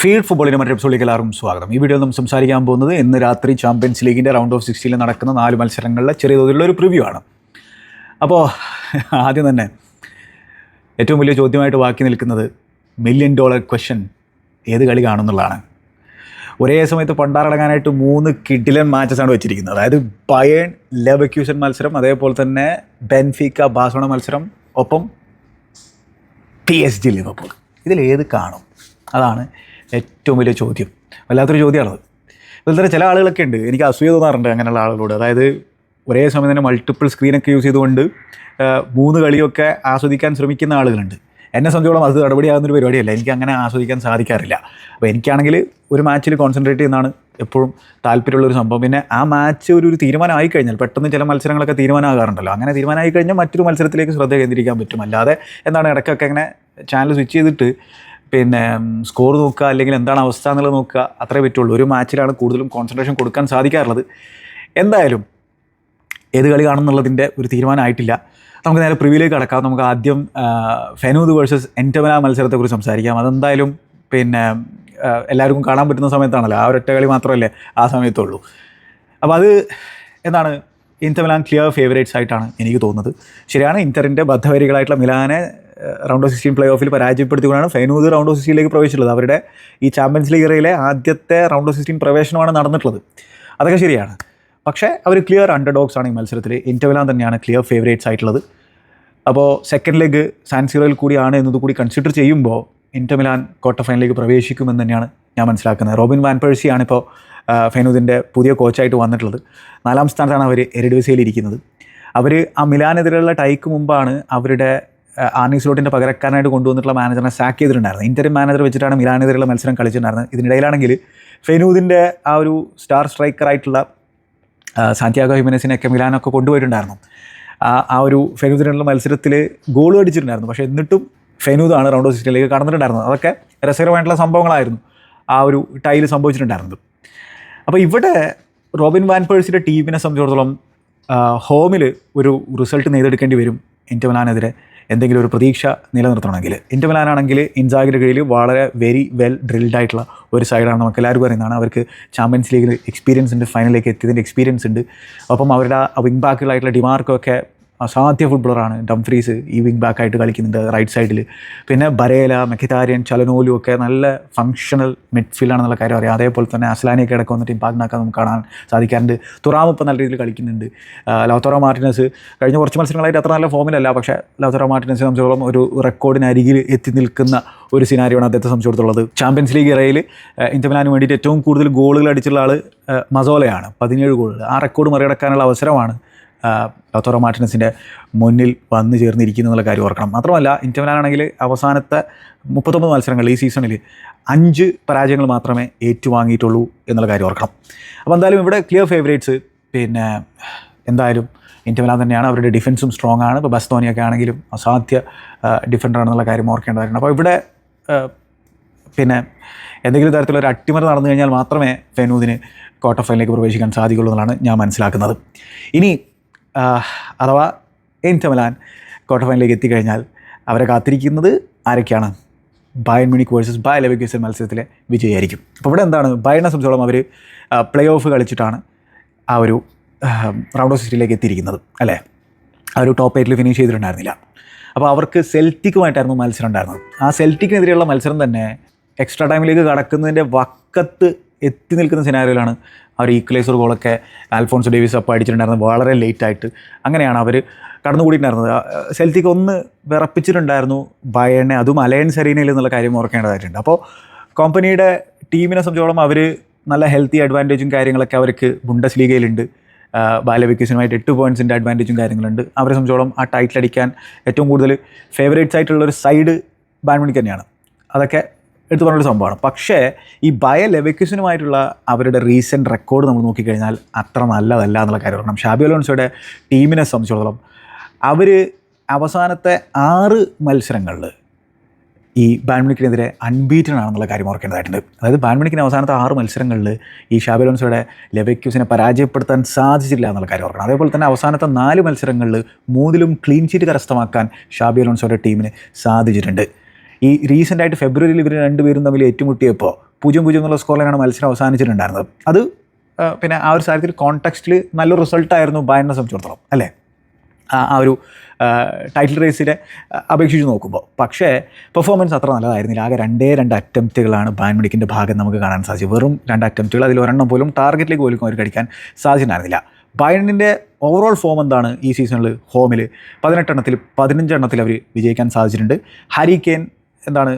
Field ഫുട്ബോളിന്റെ മറ്റൊരു എപ്പിസോഡിലേക്ക് എല്ലാവർക്കും സ്വാഗതം. ഈ വീഡിയോയിൽ നമ്മൾ സംസാരിക്കാൻ പോകുന്നത് ഇന്ന് രാത്രി ചാമ്പ്യൻസ് ലീഗിന്റെ റൗണ്ട് ഓഫ് സിക്സ്റ്റീനിൽ നടക്കുന്ന നാല് മത്സരങ്ങളിലെ ചെറിയ തോതിലുള്ള ഒരു പ്രിവ്യൂ ആണ്. അപ്പോൾ ആദ്യം തന്നെ ഏറ്റവും വലിയ ചോദ്യമായിട്ട് ബാക്കി നിൽക്കുന്നത് മില്യൺ ഡോളർ ക്വസ്റ്റ്യൻ ഏത് കളി കാണുന്നുള്ളതാണ് ഒരേ സമയത്ത് പണ്ടാറടങ്ങാനായിട്ട് മൂന്ന് കിഡിലൻ മാച്ചസാണ് വെച്ചിരിക്കുന്നത്. അതായത് ബയേൺ ലെബക്യൂസൻ മത്സരം അതേപോലെ തന്നെ ബെൻഫിക്ക ബാസോണ മത്സരം ഒപ്പം പി എസ് ജി ലിവർപൂൾ ഇതിൽ ഏത് കാണും? അതാണ് ഏറ്റവും വലിയ ചോദ്യം. വല്ലാത്തൊരു ചോദ്യമാണത്. അതുപോലെ ചില ആളുകളൊക്കെ ഉണ്ട്. എനിക്ക് അസൂയ തോന്നാറുണ്ട് അങ്ങനെയുള്ള ആളുകളോട്. അതായത് ഒരേ സമയം തന്നെ മൾട്ടിപ്പിൾ സ്ക്രീനൊക്കെ യൂസ് ചെയ്തുകൊണ്ട് മൂന്ന് കളിയൊക്കെ ആസ്വദിക്കാൻ ശ്രമിക്കുന്ന ആളുകളുണ്ട്. എന്നെ സംബന്ധിച്ചോളം അത് നടപടിയാകുന്നൊരു പരിപാടിയല്ല. എനിക്ക് അങ്ങനെ ആസ്വദിക്കാൻ സാധിക്കാറില്ല. അപ്പോൾ എനിക്കാണെങ്കിൽ ഒരു മാച്ചിൽ കോൺസെൻട്രേറ്റ് ചെയ്യുന്നതാണ് എപ്പോഴും താല്പര്യമുള്ളൊരു സംഭവം. പിന്നെ ആ മാച്ച് ഒരു ഒരു തീരുമാനമായി കഴിഞ്ഞാൽ പെട്ടെന്ന് ചില മത്സരങ്ങളൊക്കെ തീരുമാനമാകാറുണ്ടല്ലോ. അങ്ങനെ തീരുമാനമായി കഴിഞ്ഞാൽ മറ്റൊരു മത്സരത്തിലേക്ക് ശ്രദ്ധ കേന്ദ്രീകരിക്കാൻ പറ്റും. അല്ലാതെ എന്താണ് ഇടയ്ക്കൊക്കെ അങ്ങനെ ചാനൽ സ്വിച്ച് ചെയ്തിട്ട് പിന്നെ സ്കോർ നോക്കുക അല്ലെങ്കിൽ എന്താണ് അവസ്ഥ എന്നുള്ളത് നോക്കുക അത്രേ പറ്റുള്ളൂ. ഒരു മാച്ചിലാണ് കൂടുതലും കോൺസെൻട്രേഷൻ കൊടുക്കാൻ സാധിക്കാറുള്ളത്. എന്തായാലും ഏത് കളി കാണുന്നുള്ളതിന്റെ ഒരു തീരുമാനമായിട്ടില്ല. നമുക്ക് നേരെ പ്രിവിലേക്ക് കടക്കാം. നമുക്ക് ആദ്യം ഫെനൂദ് വേഴ്സസ് എന്റമന മത്സരത്തെക്കുറിച്ച് സംസാരിക്കാം. അതെന്തായാലും പിന്നെ എല്ലാവർക്കും കാണാൻ പറ്റുന്ന സമയത്താണല്ലോ. ആ ഒരൊറ്റ കളി മാത്രമല്ലേ ആ സമയത്തുള്ളൂ. അപ്പോൾ അത് എന്താണ്? ഇന്റർ മിലാൻ ക്ലിയർ ഫേവറേറ്റ്സ് ആയിട്ടാണ് എനിക്ക് തോന്നുന്നത്. ശരിയാണ് ഇന്ററിന്റെ ബദ്ധവരികളായിട്ടുള്ള മിലാനെ റൗണ്ട് ഓഫ് സിക്സ്റ്റീൻ പ്ലേ ഓഫിൽ പരാജയപ്പെടുത്തിക്കൊണ്ടാണ് ഫൈനൂദ് റൗണ്ട് ഓഫ് സിക്സ്റ്റീനിലേക്ക് പ്രവേശിച്ചുള്ളത് അവരുടെ ഈ ചാമ്പ്യൻസ് ലീഗ് ഇറയിലെ ആദ്യത്തെ റൗണ്ട് ഓഫ് സിക്സ്റ്റീൻ പ്രവേശനമാണ് നടന്നിട്ടുള്ളത്. അതൊക്കെ ശരിയാണ്. പക്ഷേ അവർ ക്ലിയർ അണ്ടർ ഡോഗ്സ് ആണ് ഈ മത്സരത്തിൽ ഇന്റർവെല്ലാം തന്നെയാണ് ക്ലിയർ ഫേവറേറ്റ്സ് ആയിട്ടുള്ളത്. അപ്പോൾ സെക്കൻഡ് ലെഗ് സാൻസിറോയിൽ കൂടിയാണ് എന്നത് കൂടി കൺസിഡർ ചെയ്യുമ്പോൾ ഇന്റർ മിലാൻ ക്വാർട്ടർ ഫൈനലിലേക്ക് പ്രവേശിക്കുമെന്ന് തന്നെയാണ് ഞാൻ മനസ്സിലാക്കുന്നത്. റോബിൻ വാൻ പേഴ്സിയാണ് ഇപ്പോൾ ഫെനൂദിന്റെ പുതിയ കോച്ചായിട്ട് വന്നിട്ടുള്ളത്. നാലാം സ്ഥാനത്താണ് അവർ എരഡുവിസയിൽ ഇരിക്കുന്നത്. അവർ ആ മിലാനെതിരെയുള്ള ടൈക്ക് മുമ്പാണ് അവരുടെ ആർണി സ്ലോട്ടിന്റെ പകരക്കാരനായിട്ട് കൊണ്ടുവന്നിട്ടുള്ള മാനേജറിനെ സാക്ക് ചെയ്തിട്ടുണ്ടായിരുന്നത് ഇന്റർ മാനേജർ വെച്ചിട്ടാണ് മിലാനെതിരെയുള്ള മത്സരം കളിച്ചിട്ടുണ്ടായിരുന്നത്. ഇതിനിടയിലാണെങ്കിൽ ഫെനൂദിന്റെ ആ ഒരു സ്റ്റാർ സ്ട്രൈക്കറായിട്ടുള്ള സാന്ത്യാഗോ ഹിമനസിനെയൊക്കെ മിലാനൊക്കെ കൊണ്ടുപോയിട്ടുണ്ടായിരുന്നു. ആ ഒരു ഫെനൂദിനുള്ള മത്സരത്തിൽ ഗോൾ അടിച്ചിട്ടുണ്ടായിരുന്നു. പക്ഷേ എന്നിട്ടും ഫെനൂദാണ് റൗണ്ട് ഓഫ് സിക്സ്റ്റിലേക്ക് കടന്നിട്ടുണ്ടായിരുന്നത്. അതൊക്കെ രസകരമായിട്ടുള്ള സംഭവങ്ങളായിരുന്നു ആ ഒരു ടൈൽ സംഭവിച്ചിട്ടുണ്ടായിരുന്നത്. അപ്പോൾ ഇവിടെ റോബിൻ വാൻ പേഴ്സിന്റെ ടീമിനെ സംബന്ധിച്ചിടത്തോളം ഹോമിൽ ഒരു റിസൾട്ട് നേടിയെടുക്കേണ്ടി വരും ഇന്റർ മിലാനെതിരെ. എന്തെങ്കിലും ഒരു പ്രതീക്ഷ നിലനിർത്തണമെങ്കിൽ. ഇന്റർ മിലാനാണെങ്കിൽ ഇൻസാഗിന്റെ കീഴിൽ വളരെ വെരി വെൽ ഡ്രിൽഡ് ആയിട്ടുള്ള ഒരു സൈഡാണ് നമുക്ക് എല്ലാവർക്കും അറിയുന്നതാണ് അവർക്ക് ചാമ്പ്യൻസ് ലീഗിൽ എക്സ്പീരിയൻസ് ഉണ്ട് ഫൈനലിലേക്ക് എത്തിയതിന്റെ എക്സ്പീരിയൻസ് ഉണ്ട്. അപ്പം അവരുടെ വിങ് ബാക്കുകളായിട്ടുള്ള ഡിമാർക്കൊക്കെ അസാധ്യ ഫുട്ബോളറാണ് ഡംഫ്രീസ് ഈ വിങ് ബാക്കായിട്ട് കളിക്കുന്നുണ്ട് റൈറ്റ് സൈഡിൽ പിന്നെ ബരേല മെഖിതാര്യൻ ചലനോലു ഒക്കെ നല്ല ഫങ്ഷണൽ മിഡ്ഫീൽഡാണെന്നുള്ള കാര്യം അറിയാം. അതേപോലെ തന്നെ അസ്ലാനിയൊക്കെ ഇടയ്ക്ക് വന്നിട്ട് ഇമ്പാക്റ്റിനാക്കാൻ നമുക്ക് കാണാൻ സാധിക്കാറുണ്ട്. തുറാം ഇപ്പം നല്ല രീതിയിൽ കളിക്കുന്നുണ്ട്. ലൗത്തോറോ മാർട്ടിനസ് കഴിഞ്ഞ കുറച്ച് മത്സരങ്ങളായിട്ട് അത്ര നല്ല ഫോമിലല്ല പക്ഷേ ലൗത്തോറോ മാർട്ടിനസ് സംബന്ധിച്ചോളം ഒരു റെക്കോർഡിന് അരികിൽ എത്തി നിൽക്കുന്ന ഒരു സിനാരിയാണ് അദ്ദേഹത്തെ സംബന്ധിച്ചിടത്തോളം ചാമ്പ്യൻസ് ലീഗ് ഇറയിൽ ഇന്റർമിലാന് വേണ്ടിയിട്ട് ഏറ്റവും കൂടുതൽ ഗോളുകൾ അടിച്ചുള്ള ആൾ മസോലയാണ് പതിനേഴ് ഗോളുകൾ ആ റെക്കോർഡ് മറികടക്കാനുള്ള അവസരമാണ് ലോത്തോറോ മാർട്ടിനസിന്റെ മുന്നിൽ വന്നു ചേർന്നിരിക്കുന്നു എന്നുള്ള കാര്യം ഓർക്കണം. മാത്രമല്ല ഇന്റർമിലാനാണെങ്കിൽ അവസാനത്തെ മുപ്പത്തൊമ്പത് മത്സരങ്ങളിൽ ഈ സീസണിൽ അഞ്ച് പരാജയങ്ങൾ മാത്രമേ ഏറ്റുവാങ്ങിയിട്ടുള്ളൂ എന്നുള്ള കാര്യം ഓർക്കണം. അപ്പോൾ എന്തായാലും ഇവിടെ ക്ലിയർ ഫേവറേറ്റ്സ് പിന്നെ എന്തായാലും ഇന്റർമിലാൻ തന്നെയാണ്. അവരുടെ ഡിഫൻസും സ്ട്രോങ് ആണ്. ഇപ്പോൾ ബസ്തോനിയൊക്കെ ആണെങ്കിലും അസാധ്യ ഡിഫൻഡറാണെന്നുള്ള കാര്യം ഓർക്കേണ്ടതായിരുന്നു അപ്പോൾ ഇവിടെ പിന്നെ എന്തെങ്കിലും തരത്തിലൊരു അട്ടിമറി നടന്നു കഴിഞ്ഞാൽ മാത്രമേ ഫെനൂദിന് ക്വാർട്ടർ ഫൈനലിലേക്ക് പ്രവേശിക്കാൻ സാധിക്കുള്ളൂ എന്നാണ് ഞാൻ മനസ്സിലാക്കുന്നത്. ഇനി അഥവാ എന്റമലാൻ ക്വാർട്ടർ ഫൈനലിലേക്ക് എത്തിക്കഴിഞ്ഞാൽ അവരെ കാത്തിരിക്കുന്നത് ആരൊക്കെയാണ്? Bayern Munich versus Bayer Leverkusen മത്സരത്തിലെ വിജയമായിരിക്കും അപ്പോൾ ഇവിടെ എന്താണ്? ബയണിനെ സംബന്ധിച്ചോളം അവർ പ്ലേ ഓഫ് കളിച്ചിട്ടാണ് ആ ഒരു റൗണ്ട് ഓഫ് സിക്സ്റ്റിലേക്ക് എത്തിയിരിക്കുന്നത് അല്ലേ? ആ ഒരു ടോപ്പ് എയ്റ്റിൽ ഫിനിഷ് ചെയ്തിട്ടുണ്ടായിരുന്നില്ല. അപ്പോൾ അവർക്ക് സെൽറ്റിക്കുമായിട്ടായിരുന്നു മത്സരം ഉണ്ടായിരുന്നത്. ആ സെൽറ്റിക്കിനെതിരെയുള്ള മത്സരം തന്നെ എക്സ്ട്രാ ടൈമിലേക്ക് കടക്കുന്നതിന്റെ വക്കത്ത് എത്തി നിൽക്കുന്ന അവർ ഈക്വലൈസർ ഗോളൊക്കെ ആൽഫോൺസ് ഡേവിസ് അപ്പം അടിച്ചിട്ടുണ്ടായിരുന്നത് വളരെ ലേറ്റ് ആയിട്ട്. അങ്ങനെയാണ് അവർ കടന്നുകൂടിയിട്ടുണ്ടായിരുന്നത്. സെൽത്തിക്ക് ഒന്ന് വിറപ്പിച്ചിട്ടുണ്ടായിരുന്നു ബയണെ അതും അലയൻസ് അരീനയിൽ എന്നുള്ള കാര്യം ഓർക്കേണ്ടതായിട്ടുണ്ട്. അപ്പോൾ കമ്പനിയുടെ ടീമിനെ സംബന്ധിച്ചോളം അവർ നല്ല ഹെൽത്തി അഡ്വാന്റേജും കാര്യങ്ങളൊക്കെ അവർക്ക് ബുണ്ടസ് ലീഗയിലുണ്ട് ബാലവിക്കേഷനുമായിട്ട് എട്ട് പോയിന്റ്സിന്റെ അഡ്വാന്റേജും കാര്യങ്ങളുണ്ട്. അവരെ സംബന്ധിച്ചോളം ആ ടൈറ്റിൽ അടിക്കാൻ ഏറ്റവും കൂടുതൽ ഫേവറേറ്റ്സ് ആയിട്ടുള്ള ഒരു സൈഡ് ബാഡ്മിന്റൺ തന്നെയാണ്. അതൊക്കെ എടുത്തു പറഞ്ഞൊരു സംഭവമാണ്. പക്ഷേ ഈ ബയ ലെവക്യൂസിനുമായിട്ടുള്ള അവരുടെ റീസെന്റ് റെക്കോർഡ് നമ്മൾ നോക്കിക്കഴിഞ്ഞാൽ അത്ര നല്ലതല്ല എന്നുള്ള കാര്യം കാരണം ഷാബി അലോൺസോയുടെ ടീമിനെ സംബന്ധിച്ചിടത്തോളം അവർ അവസാനത്തെ ആറ് മത്സരങ്ങളിൽ ഈ ബാൻമിണിക്കിനെതിരെ അൺബീറ്റൺ ആണെന്നുള്ള കാര്യം ഓർക്കേണ്ടതായിട്ടുണ്ട്. അതായത് ബാൻമിണിക്കിന് അവസാനത്തെ ആറ് മത്സരങ്ങളിൽ ഈ ഷാബിലോൺസോയുടെ ലെവക്യൂസിനെ പരാജയപ്പെടുത്താൻ സാധിച്ചില്ല എന്നുള്ള കാര്യം ഓർക്കണം. അതേപോലെ തന്നെ അവസാനത്തെ നാല് മത്സരങ്ങളിൽ മൂന്നിലും ക്ലീൻ ചീറ്റ് കരസ്ഥമാക്കാൻ ഷാബി അലോൺസോയുടെ ടീമിന് സാധിച്ചിട്ടുണ്ട്. ഈ റീസെന്റ് ആയിട്ട് ഫെബ്രുവരിയിൽ ഇവർ രണ്ടുപേരും തമ്മിൽ ഏറ്റുമുട്ടിയപ്പോൾ പൂജ്യം പൂജ്യം എന്നുള്ള സ്കോറിലാണ് മത്സരം അവസാനിച്ചിട്ടുണ്ടായിരുന്നത്. അത് പിന്നെ ആ ഒരു സാഹചര്യത്തിൽ കോൺടെക്സ്റ്റിൽ നല്ലൊരു റിസൾട്ടായിരുന്നു ബയറിനെ സംബന്ധിച്ചിടത്തോളം അല്ലേ? ആ ഒരു ടൈറ്റിൽ റേസിനെ അപേക്ഷിച്ച് നോക്കുമ്പോൾ പക്ഷേ പെർഫോമൻസ് അത്ര നല്ലതായിരുന്നില്ല. ആകെ രണ്ടേ രണ്ട് അറ്റംപ്റ്റുകളാണ് ബാൻ ഭാഗം നമുക്ക് കാണാൻ സാധിച്ചു വെറും രണ്ട് അറ്റംപ്റ്റുകൾ അതിൽ ഒരെണ്ണം പോലും ടാർഗറ്റിലേക്ക് പോലും അവർ കടിക്കാൻ സാധിച്ചിട്ടുണ്ടായിരുന്നില്ല. ബയണിന്റെ ഓവറോൾ ഫോം എന്താണ് ഈ സീസണിൽ ഹോമിൽ പതിനെട്ടെണ്ണത്തിൽ പതിനഞ്ചെണ്ണത്തിൽ അവർ വിജയിക്കാൻ സാധിച്ചിട്ടുണ്ട്. ഹാരി കെയ്ൻ എന്താണ്?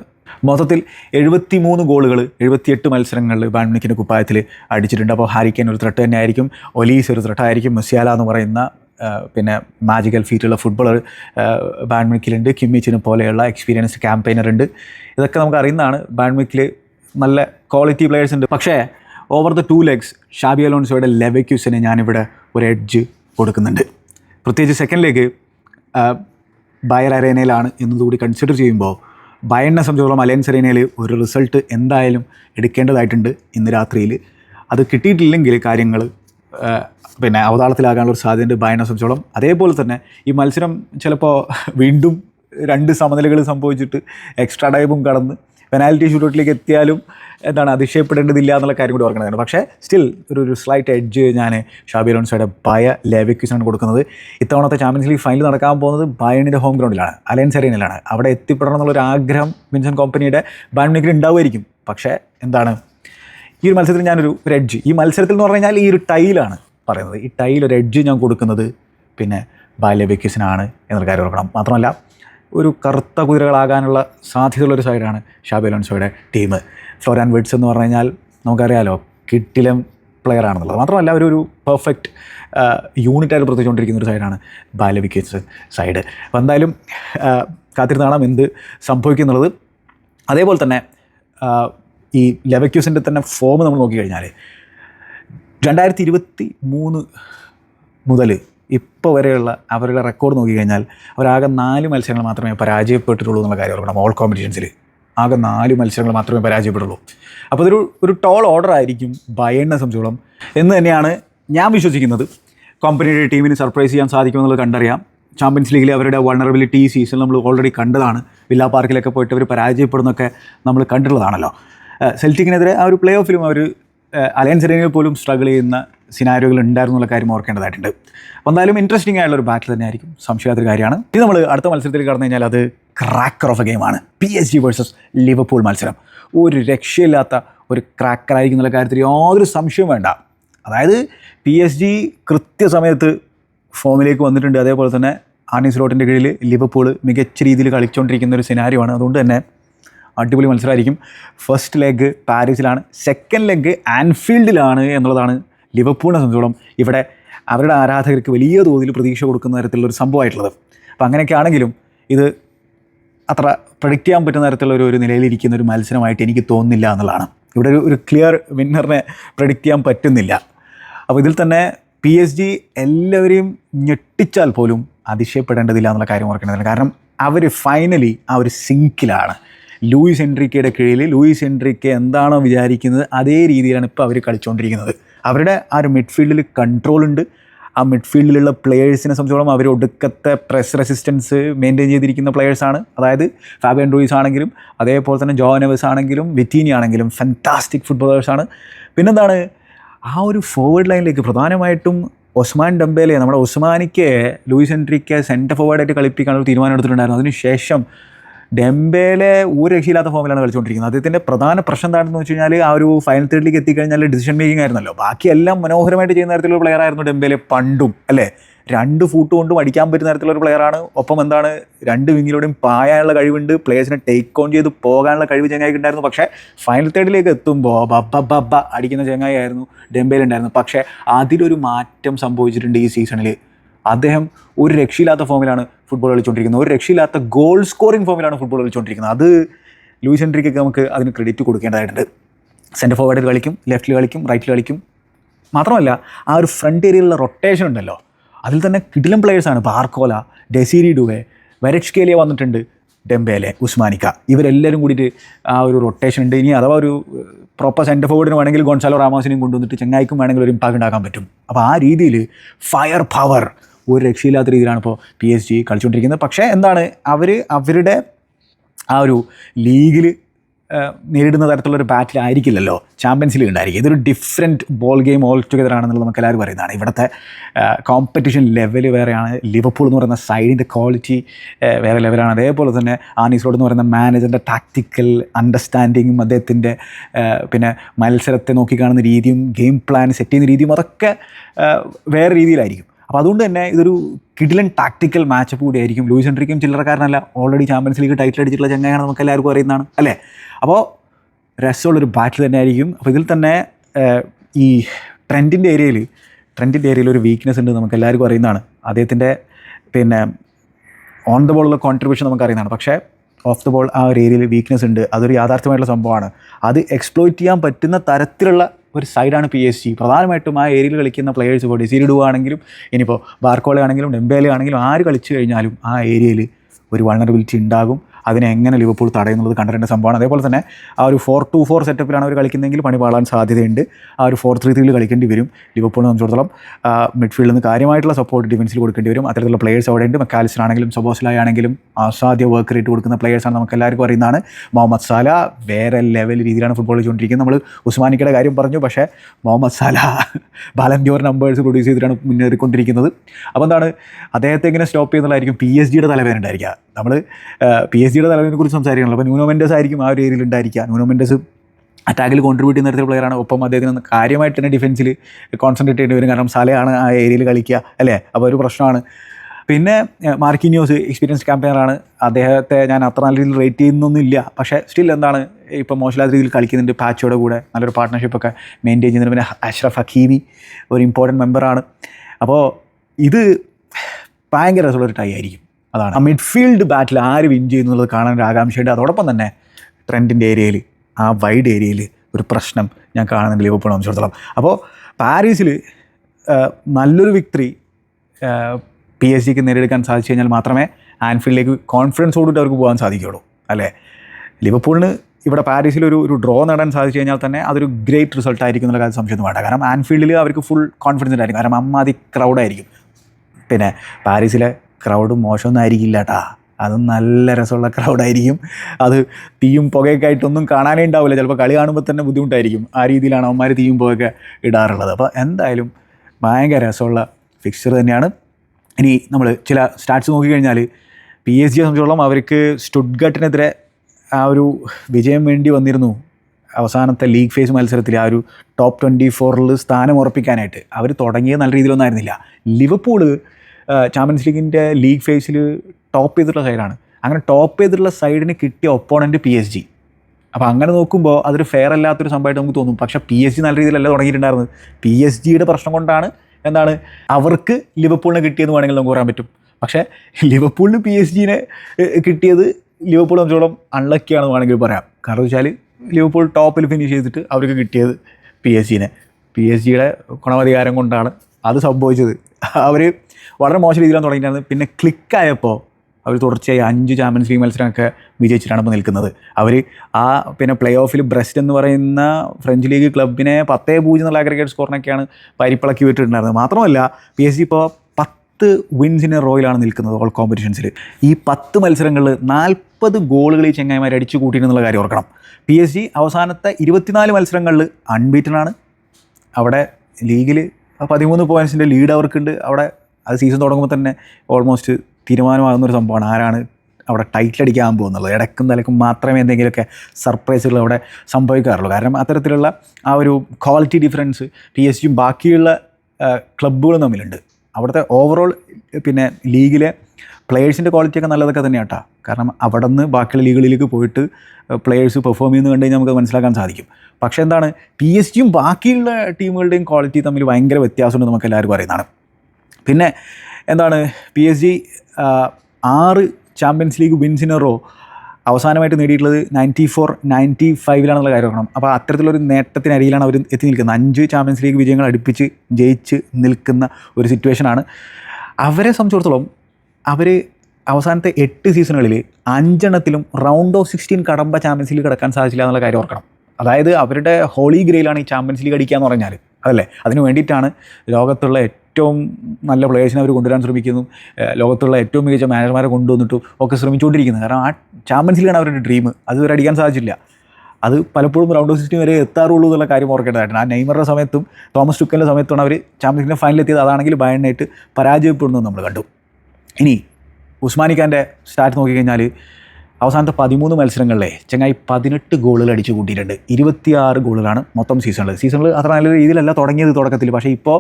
മൊത്തത്തിൽ എഴുപത്തി മൂന്ന് ഗോളുകൾ എഴുപത്തിയെട്ട് മത്സരങ്ങളിൽ ബാഡ്മിക്കിന്റെ കുപ്പായത്തിൽ അടിച്ചിട്ടുണ്ട്. അപ്പോൾ ഹാരിക്കൻ ഒരു ത്രട്ട് തന്നെ ആയിരിക്കും ഒലീസ് ഒരു ത്രട്ടായിരിക്കും മുസിയാല എന്ന് പറയുന്ന പിന്നെ മാജിക്കൽ ഫീറ്റുള്ള ഫുട്ബോളർ ബാഡ്മിക്കിലുണ്ട് കിമ്മിച്ചിനെ പോലെയുള്ള എക്സ്പീരിയൻസ് ക്യാമ്പയിനർ ഉണ്ട്. ഇതൊക്കെ നമുക്ക് അറിയുന്നതാണ്. ബാഡ്മിക്കിൽ നല്ല ക്വാളിറ്റി പ്ലെയേഴ്സ് ഉണ്ട്. പക്ഷേ over the two legs Xabi അലോൺസോയുടെ ലെവക്യൂസിന് ഞാനിവിടെ ഒരു എഡ്ജ് കൊടുക്കുന്നുണ്ട്. പ്രത്യേകിച്ച് സെക്കൻഡ് ലെഗ് ബയർ അരേനയിലാണ് എന്നതുകൂടി കൺസിഡർ ചെയ്യുമ്പോൾ ബയറിനെ സംബന്ധിച്ചോളം അലയൻസ് അറീനയിൽ ഒരു റിസൾട്ട് എന്തായാലും എടുക്കേണ്ടതായിട്ടുണ്ട് ഇന്ന് രാത്രിയിൽ. അത് കിട്ടിയിട്ടില്ലെങ്കിൽ കാര്യങ്ങൾ പിന്നെ അവതാളത്തിലാകാനുള്ള ഒരു സാധ്യതയുണ്ട് ബയണിനെ സംബന്ധിച്ചോളം അതേപോലെ തന്നെ ഈ മത്സരം ചിലപ്പോൾ വീണ്ടും രണ്ട് സമനിലകൾ സംഭവിച്ചിട്ട് എക്സ്ട്രാ ടൈമും കടന്ന് പെനാൽറ്റി ഷൂട്ടൗട്ടിലേക്ക് എത്തിയാലും എന്താണ് അതിശയപ്പെടേണ്ടതില്ല എന്നുള്ള കാര്യം കൂടി ഓർക്കണതാണ് പക്ഷേ സ്റ്റിൽ ഒരു ഒരു സ്ലൈറ്റ് എഡ്ജ് ഞാൻ ഷാബി അലോൺസയുടെ ബയ ലേവിക്യൂസാണ് കൊടുക്കുന്നത്. ഇത്തവണത്തെ ചാമ്പ്യൻസ് ലീഗ് ഫൈനൽ നടക്കാൻ പോകുന്നത് ബയണിന്റെ ഹോം ഗ്രൗണ്ടിലാണ് അലയൻസ് അറീനയിലാണ് അവിടെ എത്തിപ്പെടണം എന്നുള്ളൊരു ആഗ്രഹം മിൻസൺ കമ്പനിയുടെ ബാൻമിക്കിൽ ഉണ്ടാവുമായിരിക്കും. പക്ഷേ എന്താണ്? ഈ ഒരു മത്സരത്തിൽ ഞാനൊരു ഒരു എഡ്ജ് ഈ മത്സരത്തിൽ എന്ന് പറഞ്ഞു കഴിഞ്ഞാൽ ഈ ഒരു ടൈലാണ് പറയുന്നത്. ഈ ടൈൽ ഒരു എഡ്ജ് ഞാൻ കൊടുക്കുന്നത് പിന്നെ ബാല്യബെക്കിസിനാണ് എന്നൊരു കാര്യം ഓർക്കണം. മാത്രമല്ല ഒരു കറുത്ത കുതിരകളാകാനുള്ള സാധ്യതയുള്ളൊരു സൈഡാണ് ഷാബി അലോൺസോയുടെ ടീം. ഫ്ലോരാൻ വിഡ്സ് എന്ന് പറഞ്ഞു കഴിഞ്ഞാൽ നമുക്കറിയാലോ കിട്ടിലും പ്ലെയർ ആണെന്നുള്ളത്. മാത്രമല്ല അവർ ഒരു പെർഫെക്റ്റ് യൂണിറ്റായിട്ട് പ്രവർത്തിച്ചുകൊണ്ടിരിക്കുന്ന ഒരു സൈഡാണ് ബാലവിക്കറ്റ്സ് സൈഡ് അപ്പോൾ എന്തായാലും കാത്തിരുന്ന് കാണാം എന്ത് സംഭവിക്കുന്നുള്ളത്. അതേപോലെ തന്നെ ഈ ലെവക്യൂസിന്റെ തന്നെ ഫോം നമ്മൾ നോക്കിക്കഴിഞ്ഞാൽ രണ്ടായിരത്തി ഇരുപത്തി മൂന്ന് മുതൽ ഇപ്പോൾ വരെയുള്ള അവരുടെ റെക്കോർഡ് നോക്കിക്കഴിഞ്ഞാൽ അവരാകെ നാല് മത്സരങ്ങൾ മാത്രമേ പരാജയപ്പെട്ടിട്ടുള്ളൂ എന്നുള്ള കാര്യം ഓർക്കണം ഓൾ കോമ്പറ്റീഷൻസിൽ ആകെ നാല് മത്സരങ്ങൾ മാത്രമേ പരാജയപ്പെട്ടുള്ളൂ. അപ്പോൾ ഇതൊരു ഒരു ടോൾ ഓർഡർ ആയിരിക്കും ബയണിനെ സംബന്ധിച്ചോളം. എന്ന് തന്നെയാണ് ഞാൻ വിശ്വസിക്കുന്നത്. കമ്പനിയുടെ ടീമിന് സർപ്രൈസ് ചെയ്യാൻ സാധിക്കുമെന്നുള്ളത് കണ്ടറിയാം. ചാമ്പ്യൻസ് ലീഗിൽ അവരുടെ വൾണറബിലിറ്റി ഈ സീസൺ നമ്മൾ ഓൾറെഡി കണ്ടതാണ്. വില്ലാ പാർക്കിലൊക്കെ പോയിട്ട് അവർ പരാജയപ്പെടുന്നൊക്കെ നമ്മൾ കണ്ടിട്ടുള്ളതാണല്ലോ. സെൽറ്റിക്കിനെതിരെ ആ ഒരു പ്ലേ ഓഫിലും അവർ അലയൻസ് അരേനയിൽ പോലും സ്ട്രഗിൾ ചെയ്യുന്ന സിനാരിയോകൾ ഉണ്ടായിരുന്നു എന്നുള്ള കാര്യം ഓർക്കേണ്ടതായിട്ടുണ്ട്. അപ്പോൾ എന്തായാലും ഇൻട്രസ്റ്റിംഗ് ആയിട്ടുള്ള ഒരു ബാറ്റിൽ തന്നെയായിരിക്കും. സംശയാത്തൊരു കാര്യമാണ്. ഇത് നമ്മൾ അടുത്ത മത്സരത്തിൽ കടന്നു കഴിഞ്ഞാൽ അത് ക്രാക്കർ ഓഫ് എ ഗെയിമാണ് P S G versus Liverpool മത്സരം. ഒരു രക്ഷയില്ലാത്ത ഒരു ക്രാക്കറായിരിക്കും എന്നുള്ള കാര്യത്തിൽ യാതൊരു സംശയവും വേണ്ട. അതായത് പി എസ് ജി കൃത്യസമയത്ത് ഫോമിലേക്ക് വന്നിട്ടുണ്ട്. അതേപോലെ തന്നെ ആർണി സ്ലോട്ടിന്റെ കീഴിൽ ലിവർപൂൾ മികച്ച രീതിയിൽ കളിച്ചുകൊണ്ടിരിക്കുന്ന ഒരു സിനാരിയോ ആണ്. അതുകൊണ്ട് തന്നെ അടിപൊളി മത്സരമായിരിക്കും. ഫസ്റ്റ് ലെഗ് പാരീസിലാണ് സെക്കൻഡ് ലെഗ് ആൻഫീൽഡിലാണ് എന്നുള്ളതാണ് ലിവർപൂളിനെ സംബന്ധിച്ചോളം ഇവിടെ അവരുടെ ആരാധകർക്ക് വലിയ തോതിൽ പ്രതീക്ഷ കൊടുക്കുന്ന തരത്തിലുള്ള ഒരു സംഭവമായിട്ടുള്ളത്. അപ്പോൾ അങ്ങനെയൊക്കെ ആണെങ്കിലും ഇത് അത്ര പ്രഡിക്റ്റ് ചെയ്യാൻ പറ്റുന്ന തരത്തിലുള്ള ഒരു നിലയിലിരിക്കുന്ന ഒരു മത്സരമായിട്ട് എനിക്ക് തോന്നുന്നില്ല എന്നുള്ളതാണ്. ഇവിടെ ഒരു ഒരു ക്ലിയർ വിന്നറിനെ പ്രഡിക്റ്റ് ചെയ്യാൻ പറ്റുന്നില്ല. അപ്പോൾ ഇതിൽ തന്നെ പി എസ് ജി എല്ലാവരെയും ഞെട്ടിച്ചാൽ പോലും അതിശയപ്പെടേണ്ടതില്ല എന്നുള്ള കാര്യം ഓർക്കേണ്ടതില്ല. കാരണം അവർ ഫൈനലി ആ ഒരു സിങ്കിലാണ് ലൂയിസ് എൻട്രിക്കയുടെ കീഴിൽ ലൂയിസ് എൻട്രിക്ക എന്താണോ വിചാരിക്കുന്നത് അതേ രീതിയിലാണ് ഇപ്പോൾ അവർ കളിച്ചുകൊണ്ടിരിക്കുന്നത് അവരുടെ ആ ഒരു മിഡ്ഫീൽഡിൽ കൺട്രോൾ ഉണ്ട്. ആ മിഡ്ഫീൽഡിലുള്ള പ്ലെയേഴ്സിനെ സംബന്ധിച്ചോളം അവർ ഒടുക്കത്തെ പ്രസ് റെസിസ്റ്റൻസ് മെയിന്റെയിൻ ചെയ്തിരിക്കുന്ന പ്ലെയേഴ്സാണ് അതായത് ഫാബിയൻ റൂയിസ് ആണെങ്കിലും അതേപോലെ തന്നെ ജോനവസ് ആണെങ്കിലും വിറ്റീനി ആണെങ്കിലും ഫാന്റാസ്റ്റിക് ഫുട്ബോളേഴ്സാണ് പിന്നെന്താണ്? ആ ഒരു ഫോർവേഡ് ലൈനിലേക്ക് പ്രധാനമായിട്ടും ഒസ്മാൻ ഡംബേലെ നമ്മുടെ ഒസ്മാനിക്ക് ലൂയിസ് എൻട്രിക്ക് സെന്റർ ഫോർവേഡായിട്ട് കളിപ്പിക്കാനുള്ള തീരുമാനം എടുത്തിട്ടുണ്ടായിരുന്നു. അതിനുശേഷം ഡെംബേലെ ഒരു രക്ഷയില്ലാത്ത ഫോമിലാണ് കളിച്ചുകൊണ്ടിരിക്കുന്നത്. അദ്ദേഹത്തിന്റെ പ്രധാന പ്രശ്നം എന്താണെന്ന് വെച്ച് കഴിഞ്ഞാൽ ആ ഒരു ഫൈനൽ തേർഡിലേക്ക് എത്തിക്കഴിഞ്ഞാൽ ഡിസിഷൻ മേക്കിംഗ് ആയിരുന്നല്ലോ. ബാക്കിയെല്ലാം മനോഹരമായിട്ട് ചെയ്യുന്ന തരത്തിലുള്ള പ്ലെയർ ആയിരുന്നു ഡെംബേലെ പണ്ടും അല്ലേ? രണ്ട് ഫൂട്ട് കൊണ്ടും അടിക്കാൻ പറ്റുന്ന തരത്തിലുള്ള ഒരു പ്ലെയറാണ് ഒപ്പം എന്താണ്? രണ്ട് വിങ്ങിലൂടെയും പായാനുള്ള കഴിവുണ്ട്. പ്ലേയേഴ്സിനെ ടേക്ക് ഓൺ ചെയ്ത് പോകാനുള്ള കഴിവ് ചെങ്ങായി ഉണ്ടായിരുന്നു. പക്ഷേ ഫൈനൽ തേർഡിലേക്ക് എത്തുമ്പോൾ ബബ്ബ ബബ്ബ അടിക്കുന്ന ചെങ്ങായി ആയിരുന്നു ഡെംബേലുണ്ടായിരുന്നു പക്ഷേ അതിലൊരു മാറ്റം സംഭവിച്ചിട്ടുണ്ട് ഈ സീസണിൽ അദ്ദേഹം ഒരു രക്ഷയില്ലാത്ത ഫോമിലാണ് ഫുട്ബോൾ കളിച്ചുകൊണ്ടിരിക്കുന്നത് ഒരു രക്ഷയില്ലാത്ത ഗോൾ സ്കോറിംഗ് ഫോമിലാണ് ഫുട്ബോൾ കളിച്ചുകൊണ്ടിരിക്കുന്നത് അത് ലൂയിസ് ഹെൻട്രിക്കൊക്കെ നമുക്ക് അതിന് ക്രെഡിറ്റ് കൊടുക്കേണ്ടതായിട്ടുണ്ട്. സെന്റർ ഫോർവേഡിൽ കളിക്കും ലെഫ്റ്റിൽ കളിക്കും റൈറ്റിൽ കളിക്കും. മാത്രമല്ല ആ ഒരു ഫ്രണ്ട് ഏരിയയിലുള്ള റൊട്ടേഷൻ ഉണ്ടല്ലോ. അതിൽ തന്നെ കിടിലം പ്ലെയേഴ്സാണ് ബാർക്കോല ഡെസിരി ഡുവെ വെരച്ച്കേലിയ വന്നിട്ടുണ്ട് ഡെംബേലെ ഉസ്മാനിക്ക. ഇവരെല്ലാവരും കൂടിയിട്ട് ആ ഒരു റൊട്ടേഷൻ ഉണ്ട്. ഇനി അഥവാ ഒരു പ്രോപ്പർ സെന്റർ ഫോർവേഡിന് വേണമെങ്കിൽ ഗോൺസാലോ റാമോസിനെയും കൊണ്ടുവന്നിട്ട് ചെങ്ങായിക്കും വേണമെങ്കിൽ ഒരു ഇമ്പാക്ട് ഉണ്ടാക്കാൻ പറ്റും. അപ്പോൾ ആ രീതിയിൽ ഫയർ പവർ ഒരു രക്ഷയില്ലാത്ത രീതിയിലാണ് ഇപ്പോൾ പി എസ് ജി കളിച്ചുകൊണ്ടിരിക്കുന്നത്. പക്ഷേ എന്താണ് അവർ അവരുടെ ആ ഒരു ലീഗിൽ നേരിടുന്ന തരത്തിലുള്ള ഒരു ബാറ്റിൽ ആയിരിക്കില്ലല്ലോ. ചാമ്പ്യൻസ് ലീഗ് ഉണ്ടായിരിക്കും. ഇതൊരു different ball game all together ആണെന്നുള്ളത് നമുക്ക് എല്ലാവരും പറയുന്നതാണ് ഇവിടുത്തെ കോമ്പറ്റീഷൻ ലെവൽ വേറെയാണ്. ലിവർപൂൾ എന്ന് പറയുന്ന സൈഡിന്റെ ക്വാളിറ്റി വേറെ ലെവലാണ് അതേപോലെ തന്നെ ആനീസ് എന്ന് പറയുന്ന മാനേജറിന്റെ ടാക്റ്റിക്കൽ അണ്ടർസ്റ്റാൻഡിങ്ങും അദ്ദേഹത്തിന്റെ പിന്നെ മത്സരത്തെ നോക്കി കാണുന്ന രീതിയും ഗെയിം പ്ലാൻ സെറ്റ് ചെയ്യുന്ന രീതിയും അതൊക്കെ വേറെ രീതിയിലായിരിക്കും. അപ്പോൾ അതുകൊണ്ട് തന്നെ ഇതൊരു കിഡിലൻ ടാക്ടിക്കൽ മാച്ചപ്പ് കൂടിയായിരിക്കും. ലൂയിസ് എൻട്രിക്കും ചില്ലറക്കാരനല്ല. ഓൾറെഡി ചാമ്പ്യൻസ് ലീഗ് ടൈറ്റിൽ അടിച്ചിട്ടുള്ള ചങ്ങായാണ് നമുക്ക് എല്ലാവർക്കും അറിയുന്നതാണ് അല്ലേ? അപ്പോൾ രസമുള്ളൊരു ബാറ്റിൽ തന്നെ ആയിരിക്കും അപ്പോൾ ഇതിൽ തന്നെ ഈ ട്രെൻഡിന്റെ ഏരിയയിൽ ട്രെൻഡിന്റെ ഏരിയയിൽ ഒരു വീക്ക്നെസ് ഉണ്ട് നമുക്ക് എല്ലാവർക്കും അറിയുന്നതാണ്. അദ്ദേഹത്തിന്റെ പിന്നെ ഓൺ ദ ബോളുള്ള കോൺട്രിബ്യൂഷൻ നമുക്ക് അറിയുന്നതാണ്. പക്ഷേ ഓഫ് ദ ബോൾ ആ ഒരു ഏരിയയിൽ വീക്ക്നെസ് ഉണ്ട്. അതൊരു യാഥാർത്ഥ്യമായിട്ടുള്ള സംഭവമാണ്. അത് എക്സ്പ്ലോയിറ്റ് ചെയ്യാൻ പറ്റുന്ന തരത്തിലുള്ള ഒരു സൈഡാണ് പി എസ് ജി പ്രധാനമായിട്ടും ആ ഏരിയയിൽ കളിക്കുന്ന പ്ലെയേഴ്സ് ഇപ്പോൾ ഡിസിരിഡു ആണെങ്കിലും ഇനിയിപ്പോൾ ബാർക്കോളെ ആണെങ്കിലും ഡെംബേലെ ആണെങ്കിലും ആര് കളിച്ചു കഴിഞ്ഞാലും ആ ഏരിയയിൽ ഒരു വൾണറബിലിറ്റി ഉണ്ടാകും. അതിനെ എങ്ങനെ ലിവർപൂൾ തടയുന്നത് കണ്ടിരേണ്ട സംഭവമാണ്. അതേപോലെ തന്നെ ആ ഒരു ഫോർ ടു ഫോർ സെറ്റപ്പിലാണ് അവർ കളിക്കുന്നതെങ്കിൽ പണി പാളാൻ സാധ്യതയുണ്ട്. ആ ഒരു ഫോർ ത്രീ ത്രീയിൽ കളിക്കേണ്ടി വരും. ലിവർപൂളിനെ സംബന്ധിച്ചിടത്തോളം മിഡ്ഫീൽഡിൽ നിന്ന് കാര്യമായിട്ടുള്ള സപ്പോർട്ട് ഡിഫൻസിൽ കൊടുക്കേണ്ടി വരും. അത്തരത്തിലുള്ള പ്ലേയേഴ്സ് അവിടെ ഉണ്ട് മെക്കാലിസ്റ്റർ ആണെങ്കിലും സൊബോസ്ലായി ആണെങ്കിലും അസാധ്യ വർക്ക് റേറ്റ് കൊടുക്കുന്ന പ്ലേയേഴ്സാണ് നമുക്ക് എല്ലാവർക്കും അറിയുന്നതാണ്. മുഹമ്മദ് സാല വേറെ ലെവൽ രീതിയിലാണ് ഫുട്ബോൾ കളിച്ചുകൊണ്ടിരിക്കുന്നത്. നമ്മൾ ഉസ്മാനിക്കയുടെ കാര്യം പറഞ്ഞു. പക്ഷേ Mohamed Salah Ballon d'Or numbers produce ചെയ്തിട്ടാണ് മുന്നേറിക്കൊണ്ടിരിക്കുന്നത്. അപ്പോൾ എന്താണ്? അദ്ദേഹത്തെ ഇങ്ങനെ സ്റ്റോപ്പ് ചെയ്യുന്നതായിരിക്കും പി എസ് ജിയുടെ തലവേദന ഉണ്ടായിരിക്കുക. നമ്മൾ പി ജിയുടെ തലവിനെ കുറിച്ച് സംസാരിക്കണല്ലോ. അപ്പോൾ ന്യൂനോ മെൻഡസ് ആയിരിക്കും ആ ഒരു ഏരിയയിൽ ഉണ്ടായിരിക്കുക. ന്യൂനോ മെൻഡസ് അറ്റാക്കിൽ കോൺട്രിബ്യൂട്ട് ചെയ്യുന്ന തരത്തിലുള്ള പ്ലെയറാണ് ഒപ്പം അദ്ദേഹത്തിന് കാര്യമായിട്ട് തന്നെ ഡിഫൻസിൽ കോൺസെൻട്രേറ്റ് ചെയ്യേണ്ടി വരും. കാരണം സാലയാണ് ആ ഏരിയയിൽ കളിക്കുക അല്ലേ? അപ്പോൾ ഒരു പ്രശ്നമാണ്. പിന്നെ മാർക്കിന്യോസ് എക്സ്പീരിയൻസ് ക്യാമ്പയിനറാണ് അദ്ദേഹത്തെ ഞാൻ അത്ര നല്ല രീതിയിൽ റേറ്റ് ചെയ്യുന്നൊന്നുമില്ല. പക്ഷേ സ്റ്റിൽ എന്താണ് ഇപ്പോൾ മോശമില്ലാത്ത രീതിയിൽ കളിക്കുന്നുണ്ട് പാച്ചോടെ കൂടെ. നല്ലൊരു പാർട്ട്ണർഷിപ്പൊക്കെ മെയിന്റെയിൻ ചെയ്യുന്നുണ്ട്. പിന്നെ അഷ്റഫ് ഹക്കീമി ഒരു ഇമ്പോർട്ടന്റ് മെമ്പറാണ് അപ്പോൾ ഇത് ഭയങ്കര രസമുള്ളൊരു ടൈ ആയിരിക്കും. അതാണ്. മിഡ്ഫീൽഡ് ബാറ്റിൽ ആര് വിൻ ചെയ്യുന്നുള്ളത് കാണാൻ ഒരു ആകാംക്ഷയുണ്ട്. അതോടൊപ്പം തന്നെ ട്രെൻഡിന്റെ ഏരിയയിൽ ആ വൈഡ് ഏരിയയിൽ ഒരു പ്രശ്നം ഞാൻ കാണുന്നുണ്ട് ലിവർപൂൾ സംബന്ധിച്ചിടത്തോളം. അപ്പോൾ പാരീസിൽ നല്ലൊരു വിക്ടറി പി എസ് സിക്ക് നേടിയെടുക്കാൻ സാധിച്ചു കഴിഞ്ഞാൽ മാത്രമേ ആൻഫീൽഡിലേക്ക് കോൺഫിഡൻസോടുകൂടി അവർക്ക് പോകാൻ സാധിക്കുകയുള്ളൂ അല്ലേ? ലിവർപൂളിന് ഇവിടെ പാരീസിൽ ഒരു ഒരു ഡ്രോ നേടാൻ സാധിച്ചു കഴിഞ്ഞാൽ തന്നെ അതൊരു ഗ്രേറ്റ് റിസൾട്ട് ആയിരിക്കും എന്നുള്ള കാര്യം സംശയമൊന്നും വേണ്ട. കാരണം ആൻഫീൽഡിൽ അവർക്ക് ഫുൾ കോൺഫിഡൻസ് ഉണ്ടായിരിക്കും. കാരണം അമ്മാതി ക്രൗഡായിരിക്കും പിന്നെ പാരീസിലെ ക്രൗഡ് മോശമൊന്നും ആയിരിക്കില്ല കേട്ടാ അത് നല്ല രസമുള്ള ക്രൗഡായിരിക്കും അത് തീയും പുകയൊക്കെ ആയിട്ടൊന്നും കാണാനേ ഉണ്ടാവില്ല. ചിലപ്പോൾ കളി കാണുമ്പോൾ തന്നെ ബുദ്ധിമുട്ടായിരിക്കും. ആ രീതിയിലാണ് അവന്മാർ തീയും പുകയൊക്കെ ഇടാറുള്ളത്. അപ്പോൾ എന്തായാലും ഭയങ്കര രസമുള്ള ഫിക്സ്ചർ തന്നെയാണ്. ഇനി നമ്മൾ ചില സ്റ്റാറ്റ്സ് നോക്കിക്കഴിഞ്ഞാൽ പി എസ് ജിയെ സംബന്ധിച്ചോളം അവർക്ക് സ്റ്റുഡ്ഗട്ടിനെതിരെ ആ ഒരു വിജയം വേണ്ടി വന്നിരുന്നു. അവസാനത്തെ ലീഗ് ഫേസ് മത്സരത്തിൽ ആ ഒരു ടോപ്പ് ട്വന്റി ഫോറിൽ സ്ഥാനം ഉറപ്പിക്കാനായിട്ട്. അവർ തുടങ്ങിയത് നല്ല രീതിയിലൊന്നായിരുന്നില്ല ലിവർപൂൾ ചാമ്പ്യൻസ് ലീഗിന്റെ ലീഗ് ഫേസിൽ ടോപ്പ് ചെയ്തിട്ടുള്ള സൈഡാണ് അങ്ങനെ ടോപ്പ് ചെയ്തിട്ടുള്ള സൈഡിന് കിട്ടിയ ഒപ്പോണന്റ് പി എസ് ജി അപ്പോൾ അങ്ങനെ നോക്കുമ്പോൾ അതൊരു ഫെയർ അല്ലാത്തൊരു സംഭവമായിട്ട് നമുക്ക് തോന്നും. പക്ഷേ പി എസ് ജി നല്ല രീതിയിലല്ല തുടങ്ങിയിട്ടുണ്ടായിരുന്നത്. പി എസ് ജിയുടെ പ്രശ്നം കൊണ്ടാണ് എന്താണ് അവർക്ക് ലിവർപൂളിനെ കിട്ടിയെന്ന് വേണമെങ്കിൽ നമുക്ക് പറയാൻ പറ്റും. പക്ഷേ ലിവർപൂളിന് പി എസ് ജിനെ കിട്ടിയത് ലിവർപൂൾ സംബന്ധിച്ചോളം അൺലക്കിയാണെന്ന് വേണമെങ്കിൽ പറയാം. കാരണം വെച്ചാൽ ലിവർപൂൾ ടോപ്പിൽ ഫിനിഷ് ചെയ്തിട്ട് അവർക്ക് കിട്ടിയത് പി എസ് ജിനെ പി എസ് ജിയുടെ ഗുണമധികാരം കൊണ്ടാണ് അത് സംഭവിച്ചത്. അവർ വളരെ മോശം രീതിയിലാണ് തുടങ്ങിയിരുന്നത് പിന്നെ ക്ലിക്കായപ്പോൾ അവർ തുടർച്ചയായി അഞ്ച് ചാമ്പ്യൻസ് ലീഗ് മത്സരമൊക്കെ വിജയിച്ചിട്ടാണ് ഇപ്പോൾ നിൽക്കുന്നത്. അവർ ആ പിന്നെ പ്ലേ ഓഫിൽ ബ്രസ്റ്റ് എന്ന് പറയുന്ന ഫ്രഞ്ച് ലീഗ് ക്ലബിനെ പത്തേ പൂജ്യം എന്നുള്ള അഗ്രഗേറ്റ് സ്കോറിനൊക്കെയാണ് പരിപ്പിളക്കി വിട്ടിട്ടുണ്ടായിരുന്നത്. മാത്രമല്ല പി എസ് ജി ഇപ്പോൾ പത്ത് വിൻസിന് റോയിലാണ് നിൽക്കുന്നത് ഓൾ കോമ്പറ്റീഷൻസിൽ ഈ പത്ത് മത്സരങ്ങളിൽ നാൽപ്പത് ഗോളുകൾ ഈ ചെങ്ങായിമാർ അടിച്ചു കൂട്ടിയിട്ടുള്ള കാര്യം ഓർക്കണം. പി എസ് ജി അവസാനത്തെ ഇരുപത്തിനാല് മത്സരങ്ങളിൽ അൺബീറ്റനാണ് അവിടെ ലീഗിൽ പതിമൂന്ന് പോയിൻസിന്റെ ലീഡ് അവർക്കുണ്ട്. അവിടെ അത് സീസൺ തുടങ്ങുമ്പോൾ തന്നെ ഓൾമോസ്റ്റ് തീരുമാനമാകുന്ന ഒരു സംഭവമാണ്. ആരാണ് അവിടെ ടൈറ്റിൽ അടിക്കാൻ പോകുന്നുള്ളത് ഇടക്കും തലക്കും മാത്രമേ എന്തെങ്കിലുമൊക്കെ സർപ്രൈസുകൾ അവിടെ സംഭവിക്കാറുള്ളൂ. കാരണം അത്തരത്തിലുള്ള ആ ഒരു ക്വാളിറ്റി ഡിഫറൻസ് പി എസ് ജിയും ബാക്കിയുള്ള ക്ലബ്ബുകളും തമ്മിലുണ്ട്. അവിടുത്തെ ഓവറോൾ പിന്നെ ലീഗിലെ പ്ലേയേഴ്സിന്റെ ക്വാളിറ്റിയൊക്കെ നല്ലതൊക്കെ തന്നെയാണ് കേട്ടോ കാരണം അവിടെ നിന്ന് ബാക്കിയുള്ള ലീഗുകളിലേക്ക് പോയിട്ട് പ്ലേയേഴ്സ് പെർഫോം ചെയ്യുന്നു കണ്ടു കഴിഞ്ഞാൽ നമുക്ക് മനസ്സിലാക്കാൻ സാധിക്കും. പക്ഷേ എന്താണ് പി എസ് ജിയും ബാക്കിയുള്ള ടീമുകളുടെയും ക്വാളിറ്റി തമ്മിൽ ഭയങ്കര വ്യത്യാസമുണ്ട് നമുക്ക് എല്ലാവർക്കും അറിയുന്നതാണ്. പിന്നെ എന്താണ് പി എസ് ജി ആറ് ചാമ്പ്യൻസ് ലീഗ് വിൻസിനറോ അവസാനമായിട്ട് നേടിയിട്ടുള്ളത് നയന്റി ഫോർ നയന്റി ഫൈവിലാണെന്നുള്ള കാര്യം ഓർക്കണം. അപ്പോൾ അത്തരത്തിലൊരു നേട്ടത്തിനരിയിലാണ് അവർ എത്തി നിൽക്കുന്നത്. അഞ്ച് ചാമ്പ്യൻസ് ലീഗ് വിജയങ്ങൾ അടുപ്പിച്ച് ജയിച്ച് നിൽക്കുന്ന ഒരു സിറ്റുവേഷനാണ് അവരെ സംബന്ധിച്ചിടത്തോളം അവർ അവസാനത്തെ എട്ട് സീസണുകളിൽ അഞ്ചെണ്ണത്തിലും റൗണ്ട് ഓഫ് സിക്സ്റ്റീൻ കടമ്പ ചാമ്പ്യൻസ് ലീഗ് കിടക്കാൻ സാധിച്ചില്ല എന്നുള്ള കാര്യം ഓർക്കണം. അതായത് അവരുടെ ഹോളി ഗ്രേയിലാണ് ഈ ചാമ്പ്യൻസ് ലീഗ് അടിക്കുക എന്ന് പറഞ്ഞാൽ അതല്ലേ? അതിന് വേണ്ടിയിട്ടാണ് ലോകത്തുള്ള ഏറ്റവും നല്ല പ്ലേയേഴ്സിനെ അവർ കൊണ്ടുവരാൻ ശ്രമിക്കുന്നു. ലോകത്തുള്ള ഏറ്റവും മികച്ച മാനേജർമാരെ കൊണ്ടുവന്നിട്ടും ഒക്കെ ശ്രമിച്ചുകൊണ്ടിരിക്കുന്നത് കാരണം ആ ചാമ്പ്യൻസ് ലീഗാണ് അവരുടെ ഡ്രീം അത് ഇവർ അടിക്കാൻ സാധിച്ചില്ല. അത് പലപ്പോഴും റൗണ്ട് ഓഫ് സിക്സ്റ്റീൻ വരെ എത്താറുള്ളൂ എന്നുള്ള കാര്യം ഓർക്കേണ്ടതായിട്ടാണ് ആ നെയ്മറുടെ സമയത്തും തോമസ് ടുക്കലിന്റെ സമയത്താണ് അവർ ചാമ്പ്യൻസ് ലീഗിന്റെ ഫൈനൽ എത്തിയത്. അതാണെങ്കിൽ ബയണ്ണായിട്ട് പരാജയപ്പെടുന്നത് നമ്മൾ കണ്ടു. ഇനി ഉസ്മാനിക്കാന്റെ സ്റ്റാറ്റ് നോക്കിക്കഴിഞ്ഞാൽ അവസാനത്തെ പതിമൂന്ന് മത്സരങ്ങളിലെ ചങ്ങായി പതിനെട്ട് ഗോളുകൾ അടിച്ചു കൂട്ടിയിട്ടുണ്ട് ഇരുപത്തിയാറ് ഗോളുകളാണ് മൊത്തം സീസണിൽ സീസണിൽ അത്ര നല്ല രീതിയിലല്ല തുടങ്ങിയത് തുടക്കത്തിൽ. പക്ഷേ ഇപ്പോൾ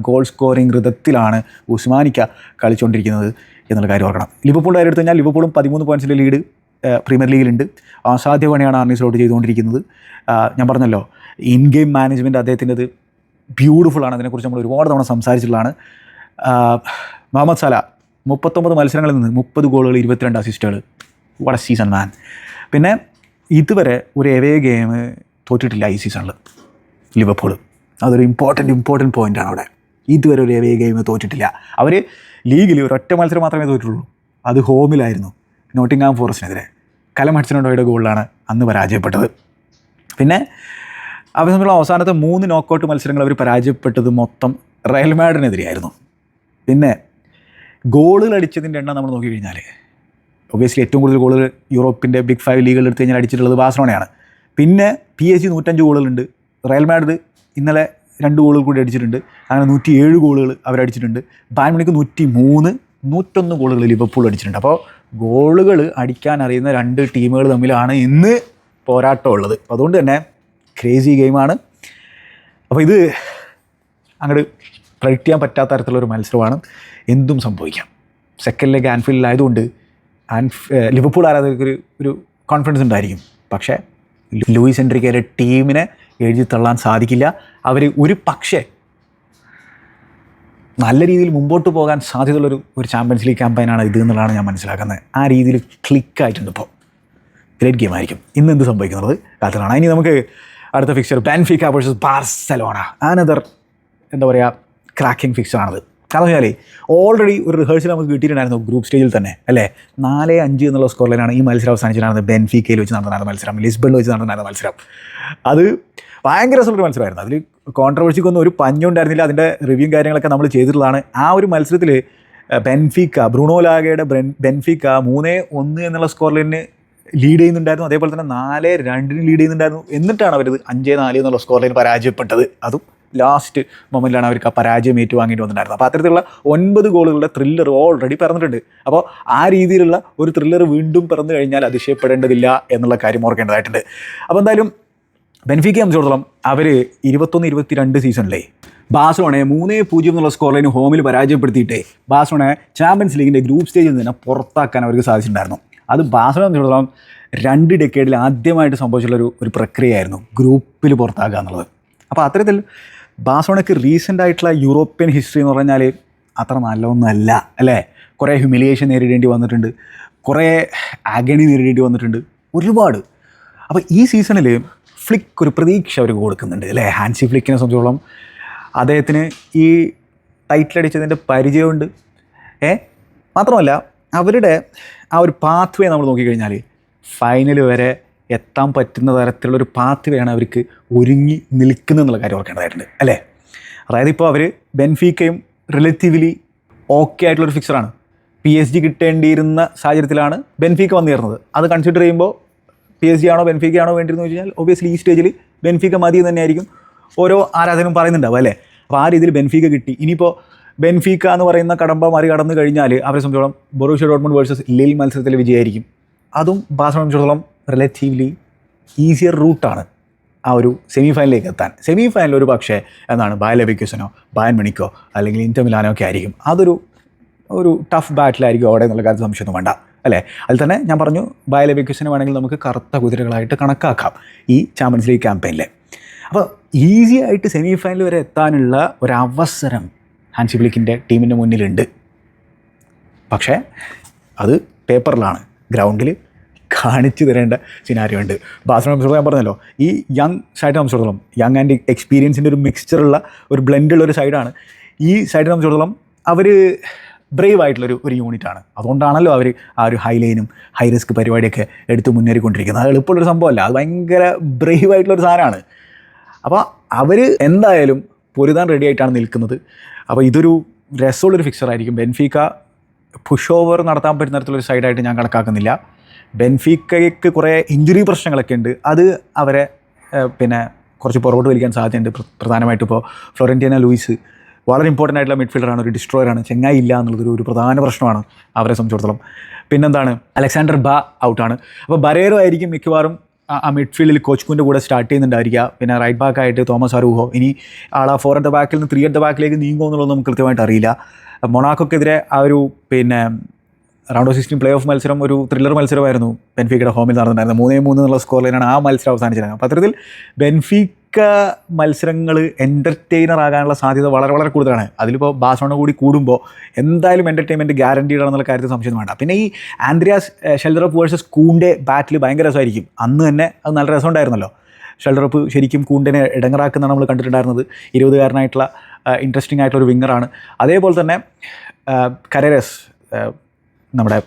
ഗോൾ സ്കോറിംഗ് ഋതത്തിലാണ് ഉസ്മാനിക്ക കളിച്ചുകൊണ്ടിരിക്കുന്നത് എന്നുള്ള കാര്യം ഓർക്കണം. ലിവർപൂളിന്റെ കാര്യം എടുത്തു കഴിഞ്ഞാൽ ലിവർപൂളും പതിമൂന്ന് പോയിന്റ്സിന്റെ ലീഡ് പ്രീമിയർ ലീഗിലുണ്ട്. അസാധ്യ പണിയാണ് ആർണി സ്ലോട്ട് ചെയ്തുകൊണ്ടിരിക്കുന്നത്. ആ, ഞാൻ പറഞ്ഞല്ലോ ഇൻ ഗെയിം മാനേജ്മെന്റ് അദ്ദേഹത്തിന്റെ ബ്യൂട്ടിഫുൾ ആണ്. അതിനെക്കുറിച്ച് നമ്മൾ ഒരുപാട് തവണ സംസാരിച്ചിട്ടുള്ളതാണ്. മുഹമ്മദ് സല മുപ്പത്തൊമ്പത് മത്സരങ്ങളിൽ നിന്ന് മുപ്പത് ഗോളുകൾ ഇരുപത്തിരണ്ട് അസിസ്റ്റുകൾ വട സീസൺ മാൻ പിന്നെ ഇതുവരെ ഒരു എവേ ഗെയിം തോറ്റിട്ടില്ല ഈ സീസണിൽ ലിവർപൂൾ അതൊരു ഇമ്പോർട്ടന്റ് ഇമ്പോർട്ടന്റ് ആണ് അവിടെ. ഇതുവരെ ഒരു എവേ ഗെയിം തോറ്റിട്ടില്ല. അവർ ലീഗിൽ ഒരു ഒറ്റ മത്സരം മാത്രമേ തോറ്റിട്ടുള്ളൂ. അത് ഹോമിലായിരുന്നു നോട്ടിംഗ്ഹാം ഫോറസ്റ്റിനെതിരെ കലം ഹഡ്സനോയുടെ ഗോളിലാണ് അന്ന് പരാജയപ്പെട്ടത്. പിന്നെ അവർ അവസാനത്തെ മൂന്ന് നോക്കൗട്ട് മത്സരങ്ങൾ അവർ പരാജയപ്പെട്ടത് മൊത്തം റയൽ മാഡിനെതിരെയായിരുന്നു പിന്നെ ഗോളുകൾ അടിച്ചതിന്റെ എണ്ണം നമ്മൾ നോക്കിക്കഴിഞ്ഞാൽ ഒബിയസ്ലി ഏറ്റവും കൂടുതൽ ഗോളുകൾ യൂറോപ്പിന്റെ ബിഗ് ഫൈവ് ലീഗുകൾ എടുത്ത് കഴിഞ്ഞാൽ അടിച്ചിട്ടുള്ളത് ബാഴ്സലോണയാണ്. പിന്നെ പി എസ് ജി നൂറ്റഞ്ച് ഗോളുകളുണ്ട് റയൽ മാഡ്രിഡ് ഇന്നലെ രണ്ട് ഗോളുകൾ കൂടി അടിച്ചിട്ടുണ്ട്. അങ്ങനെ നൂറ്റി ഏഴ് ഗോളുകൾ അവരടിച്ചിട്ടുണ്ട് ബാൻ മണിക്ക് നൂറ്റി മൂന്ന് നൂറ്റൊന്ന് ഗോളുകൾ ലിവർപൂൾ അടിച്ചിട്ടുണ്ട്. അപ്പോൾ ഗോളുകൾ അടിക്കാൻ അറിയുന്ന രണ്ട് ടീമുകൾ തമ്മിലാണ് ഇന്ന് പോരാട്ടം ഉള്ളത്. അപ്പോൾ അതുകൊണ്ട് തന്നെ ക്രേസി ഗെയിമാണ് അപ്പോൾ ഇത് അങ്ങോട്ട് പ്രഡിക്റ്റ് ചെയ്യാൻ പറ്റാത്ത തരത്തിലുള്ളൊരു മത്സരമാണ്. എന്തും സംഭവിക്കാം. സെക്കൻഡ് ലെഗ് ആൻഫീൽഡിലായതുകൊണ്ട് ആൻഫ് ലിവർപൂൾ ആരാധകർക്ക് ഒരു ഒരു കോൺഫിഡൻസ് ഉണ്ടായിരിക്കും. പക്ഷേ ലൂയിസ് എൻട്രിക്കയുടെ ടീമിനെ എഴുതി തള്ളാൻ സാധിക്കില്ല. അവർ ഒരു പക്ഷേ നല്ല രീതിയിൽ മുമ്പോട്ട് പോകാൻ സാധ്യതയുള്ളൊരു ഒരു ചാമ്പ്യൻസ് ലീഗ് ക്യാമ്പയിനാണ് ഇത് എന്നുള്ളതാണ് ഞാൻ മനസ്സിലാക്കുന്നത്. ആ രീതിയിൽ ക്ലിക്കായിട്ടുണ്ട് ഇപ്പോൾ ഗ്രേറ്റ് ഗെയിം ആയിരിക്കും. ഇന്ന് എന്ത് സംഭവിക്കുന്നത്? കാത്തിലാണ്. ഇനി നമുക്ക് അടുത്ത fixture Benfica versus Barcelona another എന്താ പറയുക ക്രാക്കിംഗ് ഫിക്സറാണത് കാരണം വെച്ചാൽ ഓൾറെഡി ഒരു റിഹേഴ്സൽ നമുക്ക് കിട്ടിയിട്ടുണ്ടായിരുന്നു ഗ്രൂപ്പ് സ്റ്റേജിൽ തന്നെ അല്ലേ? നാല് അഞ്ച് എന്നുള്ള സ്കോർ ലൈനാണ് ഈ മത്സരം അവസാനിച്ചിട്ടുണ്ടായിരുന്നത്. ബെൻഫിക്കയിൽ വെച്ച് നടന്ന മത്സരം ലിസ്ബണിൽ വെച്ച് നടന്ന മത്സരം. അത് ഭയങ്കര രസമുള്ളൊരു മത്സരമായിരുന്നു അതിൽ കോൺട്രവേഴ്സിക്കൊന്നും ഒരു പഞ്ഞുണ്ടായിരുന്നില്ല അതിന്റെ റിവ്യൂ കാര്യങ്ങളൊക്കെ നമ്മൾ ചെയ്തിട്ടുള്ളതാണ്. ആ ഒരു മത്സരത്തിൽ ബെൻഫിക്ക ബ്രൂണോ ലാഗയുടെ ബെൻഫിക്ക മൂന്ന് ഒന്ന് എന്നുള്ള സ്കോർ തന്നെ ലീഡ് ചെയ്യുന്നുണ്ടായിരുന്നു. അതേപോലെ തന്നെ നാല് രണ്ടിന് ലീഡ് ചെയ്യുന്നുണ്ടായിരുന്നു. എന്നിട്ടാണ് അവരത് അഞ്ച് നാല് എന്നുള്ള സ്കോറിൽ പരാജയപ്പെട്ടത്. അതും ലാസ്റ്റ് മൊമെന്റിലാണ് അവർക്ക് ആ പരാജയം ഏറ്റുവാങ്ങിയിട്ട് വന്നിട്ടുണ്ടായിരുന്നത്. അപ്പോൾ അത്തരത്തിലുള്ള ഒൻപത് ഗോളുകളുടെ ത്രില്ലർ ഓൾറെഡി പറഞ്ഞിട്ടുണ്ട് അപ്പോൾ ആ രീതിയിലുള്ള ഒരു ത്രില്ലർ വീണ്ടും പിറന്നു കഴിഞ്ഞാൽ അതിശയപ്പെടേണ്ടതില്ല എന്നുള്ള കാര്യം ഓർക്കേണ്ടതായിട്ടുണ്ട്. അപ്പോൾ എന്തായാലും ബെൻഫിക്കയെ സംബന്ധിച്ചിടത്തോളം അവർ ഇരുപത്തൊന്ന് ഇരുപത്തിരണ്ട് സീസണിലെ ബാഴ്സലോണയെ മൂന്നേ പൂജ്യം എന്നുള്ള ലൈന് ഹോമിൽ പരാജയപ്പെടുത്തിയിട്ട് ബാഴ്സലോണയെ ചാമ്പ്യൻസ് ലീഗിന്റെ ഗ്രൂപ്പ് സ്റ്റേജിൽ നിന്ന് തന്നെ പുറത്താക്കാൻ അവർക്ക് സാധിച്ചിട്ടുണ്ടായിരുന്നു. അത് ബാഴ്സലോണയെ സംബന്ധിച്ചിടത്തോളം രണ്ട് ഡെക്കേഡിൽ ആദ്യമായിട്ട് സംഭവിച്ചുള്ള ഒരു ഒരു പ്രക്രിയയായിരുന്നു ഗ്രൂപ്പിൽ പുറത്താക്കുക എന്നുള്ളത്. അപ്പോൾ അത്തരത്തിൽ ബാഴ്സലോണയ്ക്ക് റീസെന്റ് ആയിട്ടുള്ള യൂറോപ്യൻ ഹിസ്റ്ററി എന്ന് പറഞ്ഞാൽ അത്ര നല്ലതൊന്നുമല്ല അല്ലേ? കുറേ ഹ്യൂമിലിയേഷൻ നേരിടേണ്ടി വന്നിട്ടുണ്ട് കുറേ ആഗണി നേരിടേണ്ടി വന്നിട്ടുണ്ട് ഒരുപാട്. അപ്പോൾ ഈ സീസണിൽ ഫ്ലിക്ക് ഒരു പ്രതീക്ഷ അവർക്ക് കൊടുക്കുന്നുണ്ട് അല്ലേ? ഹാൻസി ഫ്ലിക്കിനെ സംബന്ധിച്ചോളം അദ്ദേഹത്തിന് ഈ ടൈറ്റിൽ അടിച്ചതിന്റെ പരിചയമുണ്ട്. ഏ? മാത്രമല്ല അവരുടെ ആ ഒരു പാത്ത് വേ നമ്മൾ നോക്കിക്കഴിഞ്ഞാൽ ഫൈനൽ വരെ എത്താൻ പറ്റുന്ന തരത്തിലുള്ള ഒരു പാത്ത് വേണം അവർക്ക് ഒരുങ്ങി നിൽക്കുന്നതെന്നുള്ള കാര്യം ഓർക്കേണ്ടതായിട്ടുണ്ട് അല്ലേ? അതായത് ഇപ്പോൾ അവർ ബെൻഫീക്കയും റിലേറ്റീവ്ലി ഓക്കെ ആയിട്ടുള്ളൊരു ഫിക്സറാണ് പി എസ് ജി കിട്ടേണ്ടിയിരുന്ന സാഹചര്യത്തിലാണ് ബെൻഫീക്ക വന്നു ചേർന്നത് അത് കൺസിഡർ ചെയ്യുമ്പോൾ പി എസ് ജി ആണോ ബെൻഫീക്ക ആണോ വേണ്ടിയെന്ന് വെച്ച് കഴിഞ്ഞാൽ ഒബിയസ്ലി ഈ സ്റ്റേജിൽ ബെൻഫിക്ക മതി എന്ന് തന്നെയായിരിക്കും. ഓരോ ആരാധകരും പറയുന്നുണ്ടാവും അല്ലേ? അപ്പോൾ ആ രീതിയിൽ ബെൻഫിക്ക കിട്ടി. ഇനിയിപ്പോൾ ബെൻഫീക്ക എന്ന് പറയുന്ന കടമ്പ മറികടന്ന് കഴിഞ്ഞാൽ അവരെ സംബന്ധിച്ചോളം ബൊറൂഷ്യ ഡോട്ട്മണ്ട് വേഴ്സസ് ലിൽ മത്സരത്തിൽ വിജയമായിരിക്കും. അതും ബാസിനെ സംബന്ധിച്ചിടത്തോളം റിലേറ്റീവ്ലി ഈസിയർ റൂട്ടാണ് ആ ഒരു സെമി ഫൈനലിലേക്ക് എത്താൻ. സെമി ഫൈനൽ ഒരു പക്ഷേ എന്താണ് ബായ ലെബിക്യൂസനോ ബായൻ മണിക്കോ അല്ലെങ്കിൽ ഇന്റർ മിലാനോ ഒക്കെ ആയിരിക്കും. അതൊരു ഒരു ടഫ് ബാറ്റിലായിരിക്കും അവിടെ എന്നുള്ള കാര്യത്തിൽ സംശയമൊന്നും വേണ്ട. അല്ലേ? അതിൽ തന്നെ ഞാൻ പറഞ്ഞു ബായ ലെബിക്യൂസനെ വേണമെങ്കിൽ നമുക്ക് കറുത്ത കുതിരകളായിട്ട് കണക്കാക്കാം ഈ ചാമ്പ്യൻസ് ലീഗ് ക്യാമ്പയിനിൽ. അപ്പോൾ ഈസി ആയിട്ട് സെമി ഫൈനൽ വരെ എത്താനുള്ള ഒരവസരം ഹാൻസി ബ്ലിക്കിന്റെ ടീമിന്റെ മുന്നിലുണ്ട്. പക്ഷേ അത് പേപ്പറിലാണ്. ഗ്രൗണ്ടിൽ കാണിച്ചു തരേണ്ട സിനാരിയോ ഉണ്ട്. സംബന്ധിച്ചിടത്തോളം ഞാൻ പറഞ്ഞല്ലോ ഈ യങ് സൈഡിനെ സംബന്ധിച്ചിടത്തോളം യങ് ആൻഡ് എക്സ്പീരിയൻസിന്റെ ഒരു മിക്സ്ചറുള്ള ഒരു ബ്ലെൻഡുള്ള ഒരു സൈഡാണ് ഈ സൈഡിനെ സംബന്ധിച്ചിടത്തോളം അവർ ബ്രേവ് ആയിട്ടുള്ളൊരു ഒരു യൂണിറ്റാണ്. അതുകൊണ്ടാണല്ലോ അവർ ആ ഒരു ഹൈ ലൈനും ഹൈ റിസ്ക് പരിപാടിയൊക്കെ എടുത്ത് മുന്നേറിക്കൊണ്ടിരിക്കുന്നത്. അത് എളുപ്പമുള്ളൊരു സംഭവമല്ല. അത് ഭയങ്കര ബ്രേവ് ആയിട്ടുള്ളൊരു സാധനമാണ്. അപ്പോൾ അവർ എന്തായാലും പൊരുതാൻ റെഡി ആയിട്ടാണ് നിൽക്കുന്നത്. അപ്പോൾ ഇതൊരു രസമുള്ളൊരു ഫിക്സർ ആയിരിക്കും. ബെൻഫീക്ക പുഷ് ഓവർ നടത്താൻ പറ്റുന്ന തരത്തിലൊരു സൈഡായിട്ട് ഞാൻ കണക്കാക്കുന്നില്ല. ബെൻഫീക്കയ്ക്ക് കുറേ ഇഞ്ചുറി പ്രശ്നങ്ങളൊക്കെ ഉണ്ട്. അത് അവരെ പിന്നെ കുറച്ച് പുറകോട്ട് വലിക്കാൻ സാധ്യതയുണ്ട്. പ്രധാനമായിട്ട് ഇപ്പോൾ ഫ്ലോറന്റീന ലൂയിസ് വളരെ ഇമ്പോർട്ടന്റ് ആയിട്ടുള്ള മിഡ്ഫീൽഡറാണ് ഒരു ഡിസ്ട്രോയറാണ് ചെങ്ങായി ഇല്ല എന്നുള്ളതൊരു ഒരു പ്രധാന പ്രശ്നമാണ് അവരെ സംബന്ധിച്ചിടത്തോളം. പിന്നെന്താണ്? അലക്സാണ്ടർ ബ ഔട്ടാണ് അപ്പോൾ ബരേറോ ആയിരിക്കും മിക്കവാറും ആ- മിഡ്ഫീൽഡിൽ കോച്ച്കുന്റെ കൂടെ സ്റ്റാർട്ട് ചെയ്യുന്നുണ്ടായിരിക്കുക. പിന്നെ റൈറ്റ് ബാക്ക് ആയിട്ട് തോമസ് അറൂഹോ. ഇനി ആൾ ആ ഫോർ അറ്റ് ദ ബാക്കിൽ നിന്ന് ത്രീ അറ്റ് ദ ബാക്കിലേക്ക് നീങ്ങുമോ എന്നുള്ളത് നമുക്ക് കൃത്യമായിട്ട് അറിയില്ല. മൊണാക്കോക്കെതിരെ ആ ഒരു പിന്നെ round of sixteen play off മത്സരം ഒരു ത്രില്ലർ മത്സരമായിരുന്നു. ബെൻഫീക്കയുടെ ഹോമിൽ നടന്നിട്ടുണ്ടായിരുന്നത്. മൂന്നേ മൂന്ന് എന്നുള്ള സ്കോർ ലൈനാണ് ആ മത്സരം അവസാനിച്ചിരുന്നത്. അപ്പോൾ അത്തരത്തിൽ ബെൻഫിക്ക മത്സരങ്ങൾ എന്റർടൈനർ ആകാനുള്ള സാധ്യത വളരെ വളരെ കൂടുതലാണ്. അതിലിപ്പോൾ ബാസോണ കൂടി കൂടുമ്പോൾ എന്തായാലും എന്റർടൈൻമെന്റ് ഗ്യാരണ്ടീഡ് ആണെന്നുള്ള കാര്യത്തിൽ സംശയം വേണ്ട. പിന്നെ ഈ Andreas Schjelderup versus Kounde battle ഭയങ്കര രസമായിരിക്കും. അന്ന് തന്നെ അത് നല്ല രസമുണ്ടായിരുന്നല്ലോ. ഷെൽഡറപ്പ് ശരിക്കും കൂണ്ടിനെ ഇടങ്ങറാക്കുന്നതാണ് നമ്മൾ കണ്ടിട്ടുണ്ടായിരുന്നത്. ഇരുപതുകാരനായിട്ടുള്ള ഇൻട്രസ്റ്റിംഗ് ആയിട്ടുള്ള ഒരു വിങ്ങറാണ് അതേപോലെ തന്നെ കരേരസ് നമ്മുടെ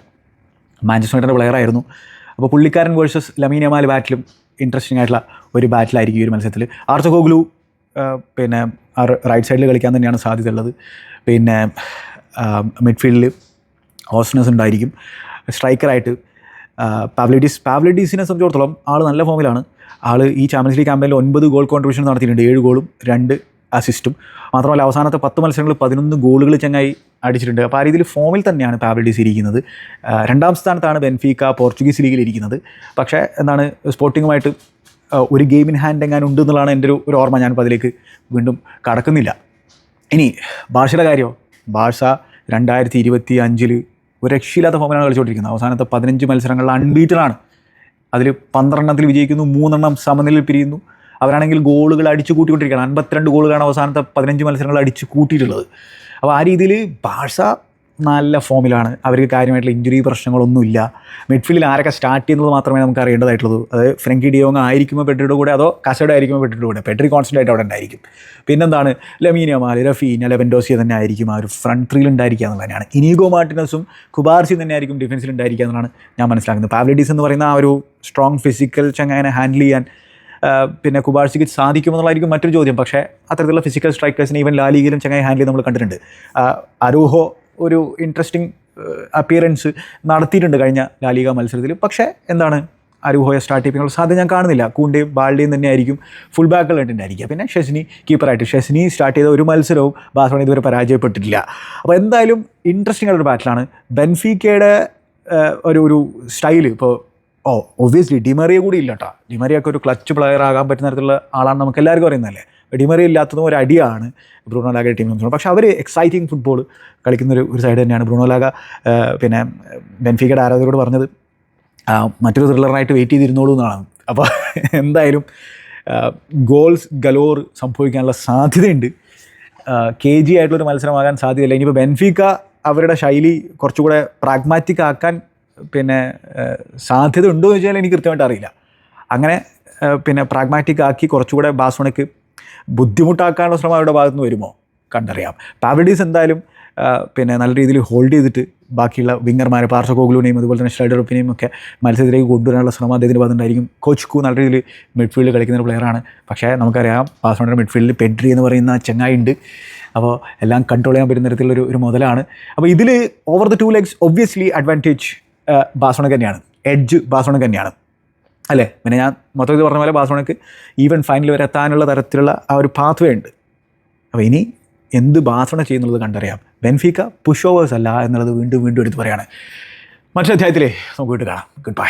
മാഞ്ചസ്റ്റർ യുണൈറ്റഡ് പ്ലെയറായിരുന്നു അപ്പോൾ പുള്ളിക്കാരൻ വേഴ്സസ് ലമീനമാൽ ബാറ്റിലും ഇൻട്രസ്റ്റിംഗ് ആയിട്ടുള്ള ഒരു ബാറ്റിലായിരിക്കും ഈ ഒരു മത്സരത്തിൽ ആർച്ചഗോഗ്ലു പിന്നെ റൈറ്റ് സൈഡിൽ കളിക്കാൻ തന്നെയാണ് സാധ്യതയുള്ളത് പിന്നെ മിഡ്ഫീൽഡിൽ ഓസ്നസ് ഉണ്ടായിരിക്കും. സ്ട്രൈക്കറായിട്ട് പാവ്ലിഡീസ് പാവ്ലിഡീസിനെ സംബന്ധിച്ചിടത്തോളം ആൾ നല്ല ഫോമിലാണ് ആൾ ഈ ചാമ്പ്യൻസ് ലീഗ് ക്യാമ്പയിനിൽ ഒൻപത് ഗോൾ കോൺട്രിബ്യൂഷൻ നടത്തിയിട്ടുണ്ട്. ഏഴ് ഗോളും രണ്ട് അസിസ്റ്റും മാത്രമല്ല അവസാനത്തെ പത്ത് മത്സരങ്ങളിൽ പതിനൊന്ന് ഗോളുകൾ ചങ്ങായി അടിച്ചിട്ടുണ്ട്. അപ്പോൾ ആ രീതിയിൽ ഫോമിൽ തന്നെയാണ് പാവ്ലിഡീസ് ഇരിക്കുന്നത്. രണ്ടാം സ്ഥാനത്താണ് ബെൻഫീക്ക പോർച്ചുഗീസ് ലീഗിൽ ഇരിക്കുന്നത്. പക്ഷേ എന്താണ് സ്പോർട്ടിങ്ങുമായിട്ട് ഒരു ഗെയിം ഇൻ ഹാൻഡ് എങ്ങാനും ഉണ്ട് എന്നുള്ളതാണ് എന്റെ ഒരു ഒരു ഓർമ്മ ഞാനിപ്പോൾ അതിലേക്ക് വീണ്ടും കടക്കുന്നില്ല. ഇനി ബാഴ്സയുടെ കാര്യമോ? ബാഴ്സ രണ്ടായിരത്തി ഇരുപത്തി അഞ്ചിൽ ഒരു രക്ഷയില്ലാത്ത ഫോമിലാണ് കളിച്ചുകൊണ്ടിരിക്കുന്നത്. അവസാനത്തെ പതിനഞ്ച് മത്സരങ്ങളിൽ അൺബീറ്റഡാണ് അതിൽ പന്ത്രണ്ടെണ്ണത്തിൽ വിജയിക്കുന്നു മൂന്നെണ്ണം സമനിലയിൽ പിരിയുന്നു. അവരാണെങ്കിൽ ഗോളുകൾ അടിച്ചു കൂട്ടിക്കൊണ്ടിരിക്കുകയാണ്. അൻപത്തിരണ്ട് ഗോളുകളാണ് അവസാനത്തെ പതിനഞ്ച് മത്സരങ്ങൾ അടിച്ചു കൂട്ടിയിട്ടുള്ളത്. അപ്പോൾ ആ രീതിയിൽ ബാഴ്സ നല്ല ഫോമിലാണ്. അവർക്ക് കാര്യമായിട്ടുള്ള ഇഞ്ചുറി പ്രശ്നങ്ങളൊന്നുമില്ല. മിഡ്ഫീൽഡിൽ ആരൊക്കെ സ്റ്റാർട്ട് ചെയ്യുന്നത് മാത്രമേ നമുക്ക് അറിയേണ്ടതായിട്ടുള്ളൂ. അത് ഫ്രങ്കി ഡിയോങ് ആയിരിക്കുമ്പോൾ പെട്രിയുടെ കൂടെ അതോ കസഡ് ആയിരിക്കുമ്പോൾ പെട്രിയുടെ കൂടെ? പെട്രി കോൺസ്റ്റന്റ് ആയിട്ട് അവിടെ ഉണ്ടായിരിക്കും. പിന്നെന്താണ്? ലമീനിയമാൽ റഫീന ലെവൻഡോസിയ തന്നെ ആയിരിക്കും ആ ഒരു ഫ്രണ്ട് ത്രീയിൽ ഉണ്ടായിരിക്കുക എന്നുള്ളതാണ്. ഇനീഗോ മാർട്ടിനസും കുബാർസി തന്നെ ആയിരിക്കും ഡിഫൻസിൽ ഉണ്ടായിരിക്കുക എന്നാണ് ഞാൻ മനസ്സിലാക്കുന്നത്. പാവലിഡീസ് എന്ന് പറയുന്ന ആ ഒരു സ്ട്രോങ് ഫിസിക്കൽ ചങ്ങനെ ഹാൻഡിൽ ചെയ്യാൻ പിന്നെ കുബാർസിക്ക് സാധിക്കുമെന്നുള്ളതായിരിക്കും മറ്റൊരു ചോദ്യം. പക്ഷേ അത്തരത്തിലുള്ള ഫിസിക്കൽ സ്ട്രൈക്കേഴ്സിനെ ഈവൻ ലാലിഗയിലും ചങ്ങായി ഹാൻഡിൽ നമ്മൾ കണ്ടിട്ടുണ്ട്. അരൂഹോ ഒരു ഇൻട്രസ്റ്റിംഗ് അപ്പിയറൻസ് നടത്തിയിട്ടുണ്ട് കഴിഞ്ഞ ലാലിക മത്സരത്തിൽ. പക്ഷേ എന്താണ്? അരുഹോയ സ്റ്റാർട്ട് ചെയ്യിപ്പിക്കാനുള്ള സാധ്യത ഞാൻ കാണുന്നില്ല. കൂണ്ടയും തന്നെ ആയിരിക്കും ഫുൾ ബാക്കുകൾ ഉണ്ടായിരിക്കുക പിന്നെ ഷെസ്നി കീപ്പറായിട്ട് ഷെസ്നി സ്റ്റാർട്ട് ചെയ്ത ഒരു മത്സരവും ബാർസലോണ ഇതുവരെ പരാജയപ്പെട്ടിട്ടില്ല. അപ്പോൾ എന്തായാലും ഇൻട്രസ്റ്റിംഗ് ആയിട്ടൊരു ബാറ്റിലാണ് ബെൻഫീക്കയുടെ ഒരു ഒരു സ്റ്റൈൽ ഇപ്പോൾ ഓ ഒബ്വിയസ്ലി ഡിമറിയ കൂടി ഇല്ല കേട്ടോ ഡിമറിയൊക്കെ ഒരു ക്ലച്ച് പ്ലെയർ ആകാൻ പറ്റുന്ന തരത്തിലുള്ള ആളാണ് നമുക്ക് എല്ലാവർക്കും അറിയുന്നതല്ലേ ഡിമറി ഇല്ലാത്തതും ഒരു അടിയാണ് ബ്രൂണോ ലാഗയുടെ ടീമിൽ നിന്നുള്ളത് പക്ഷേ അവർ എക്സൈറ്റിംഗ് ഫുട്ബോൾ കളിക്കുന്ന ഒരു ഒരു സൈഡ് തന്നെയാണ് ബ്രൂണോ ലാഗ. പിന്നെ ബെൻഫിക്കയുടെ ആരാധകരോട് പറഞ്ഞത് മറ്റൊരു ത്രില്ലറായിട്ട് വെയിറ്റ് ചെയ്തിരുന്നോളൂ എന്നാണ്. അപ്പോൾ എന്തായാലും ഗോൾസ് ഗലോർ സംഭവിക്കാനുള്ള സാധ്യതയുണ്ട്. കെ ജി ആയിട്ടുള്ളൊരു മത്സരമാകാൻ സാധ്യതയില്ല. ഇനിയിപ്പോൾ ബെൻഫിക്ക അവരുടെ ശൈലി കുറച്ചുകൂടെ പ്രാഗ്മാറ്റിക് ആക്കാൻ പിന്നെ സാധ്യത ഉണ്ടോ എന്ന് ചോദിച്ചാൽ എനിക്ക് കൃത്യമായിട്ട് അറിയില്ല. അങ്ങനെ പിന്നെ പ്രാഗ്മാറ്റിക് ആക്കി കുറച്ചുകൂടെ ബാസോണയ്ക്ക് ബുദ്ധിമുട്ടാക്കാനുള്ള ശ്രമം അവരുടെ ഭാഗത്തുനിന്ന് വരുമോ? കണ്ടറിയാം. പാവഡീസ് എന്തായാലും പിന്നെ നല്ല രീതിയിൽ ഹോൾഡ് ചെയ്തിട്ട് ബാക്കിയുള്ള വിങ്ങർമാരെ പാർസകോഗ്ലുവിനെയും അതുപോലെ തന്നെ ഷ്ലൈഡറപ്പിനെയും ഒക്കെ മത്സരത്തിലേക്ക് കൊണ്ടുവരാനുള്ള ശ്രമം അദ്ദേഹത്തിന് ഭാഗത്തുണ്ടായിരിക്കും കോച്ച് കൂ നല്ല രീതിയിൽ മിഡ്ഫീൽഡിൽ കളിക്കുന്ന ഒരു പ്ലെയറാണ് പക്ഷേ നമുക്കറിയാം ബാസോണിന്റെ മിഡ്ഫീൽഡിൽ പെഡ്രി എന്ന് പറയുന്ന ചെങ്ങായി ഉണ്ട്. അപ്പോൾ എല്ലാം കൺട്രോൾ ചെയ്യാൻ പറ്റുന്ന തരത്തിലുള്ളൊരു ഒരു മുതലാണ്. അപ്പോൾ ഇതിൽ over the two legs obviously advantage ബാസോണക്ക് തന്നെയാണ്. എഡ്ജ് ബാസോണക്ക് തന്നെയാണ്. അല്ലേ? പിന്നെ ഞാൻ മൊത്തത്തിൽ പറഞ്ഞ പോലെ ബാസോണക്ക് ഈവൻ ഫൈനൽ വരെ എത്താനുള്ള തരത്തിലുള്ള ആ ഒരു പാത്ത് വേ ഉണ്ട്. അപ്പോൾ ഇനി എന്ത് ബാസോണ ചെയ്യുന്നുള്ളത് കണ്ടറിയാം. ബെൻഫിക്ക പുഷ് ഓവേഴ്സ് അല്ല എന്നുള്ളത് വീണ്ടും വീണ്ടും എടുത്ത് പറയുകയാണ് മറ്റൊരു അധ്യായത്തിലേ നമുക്ക് വീണ്ടും കാണാം. Good bye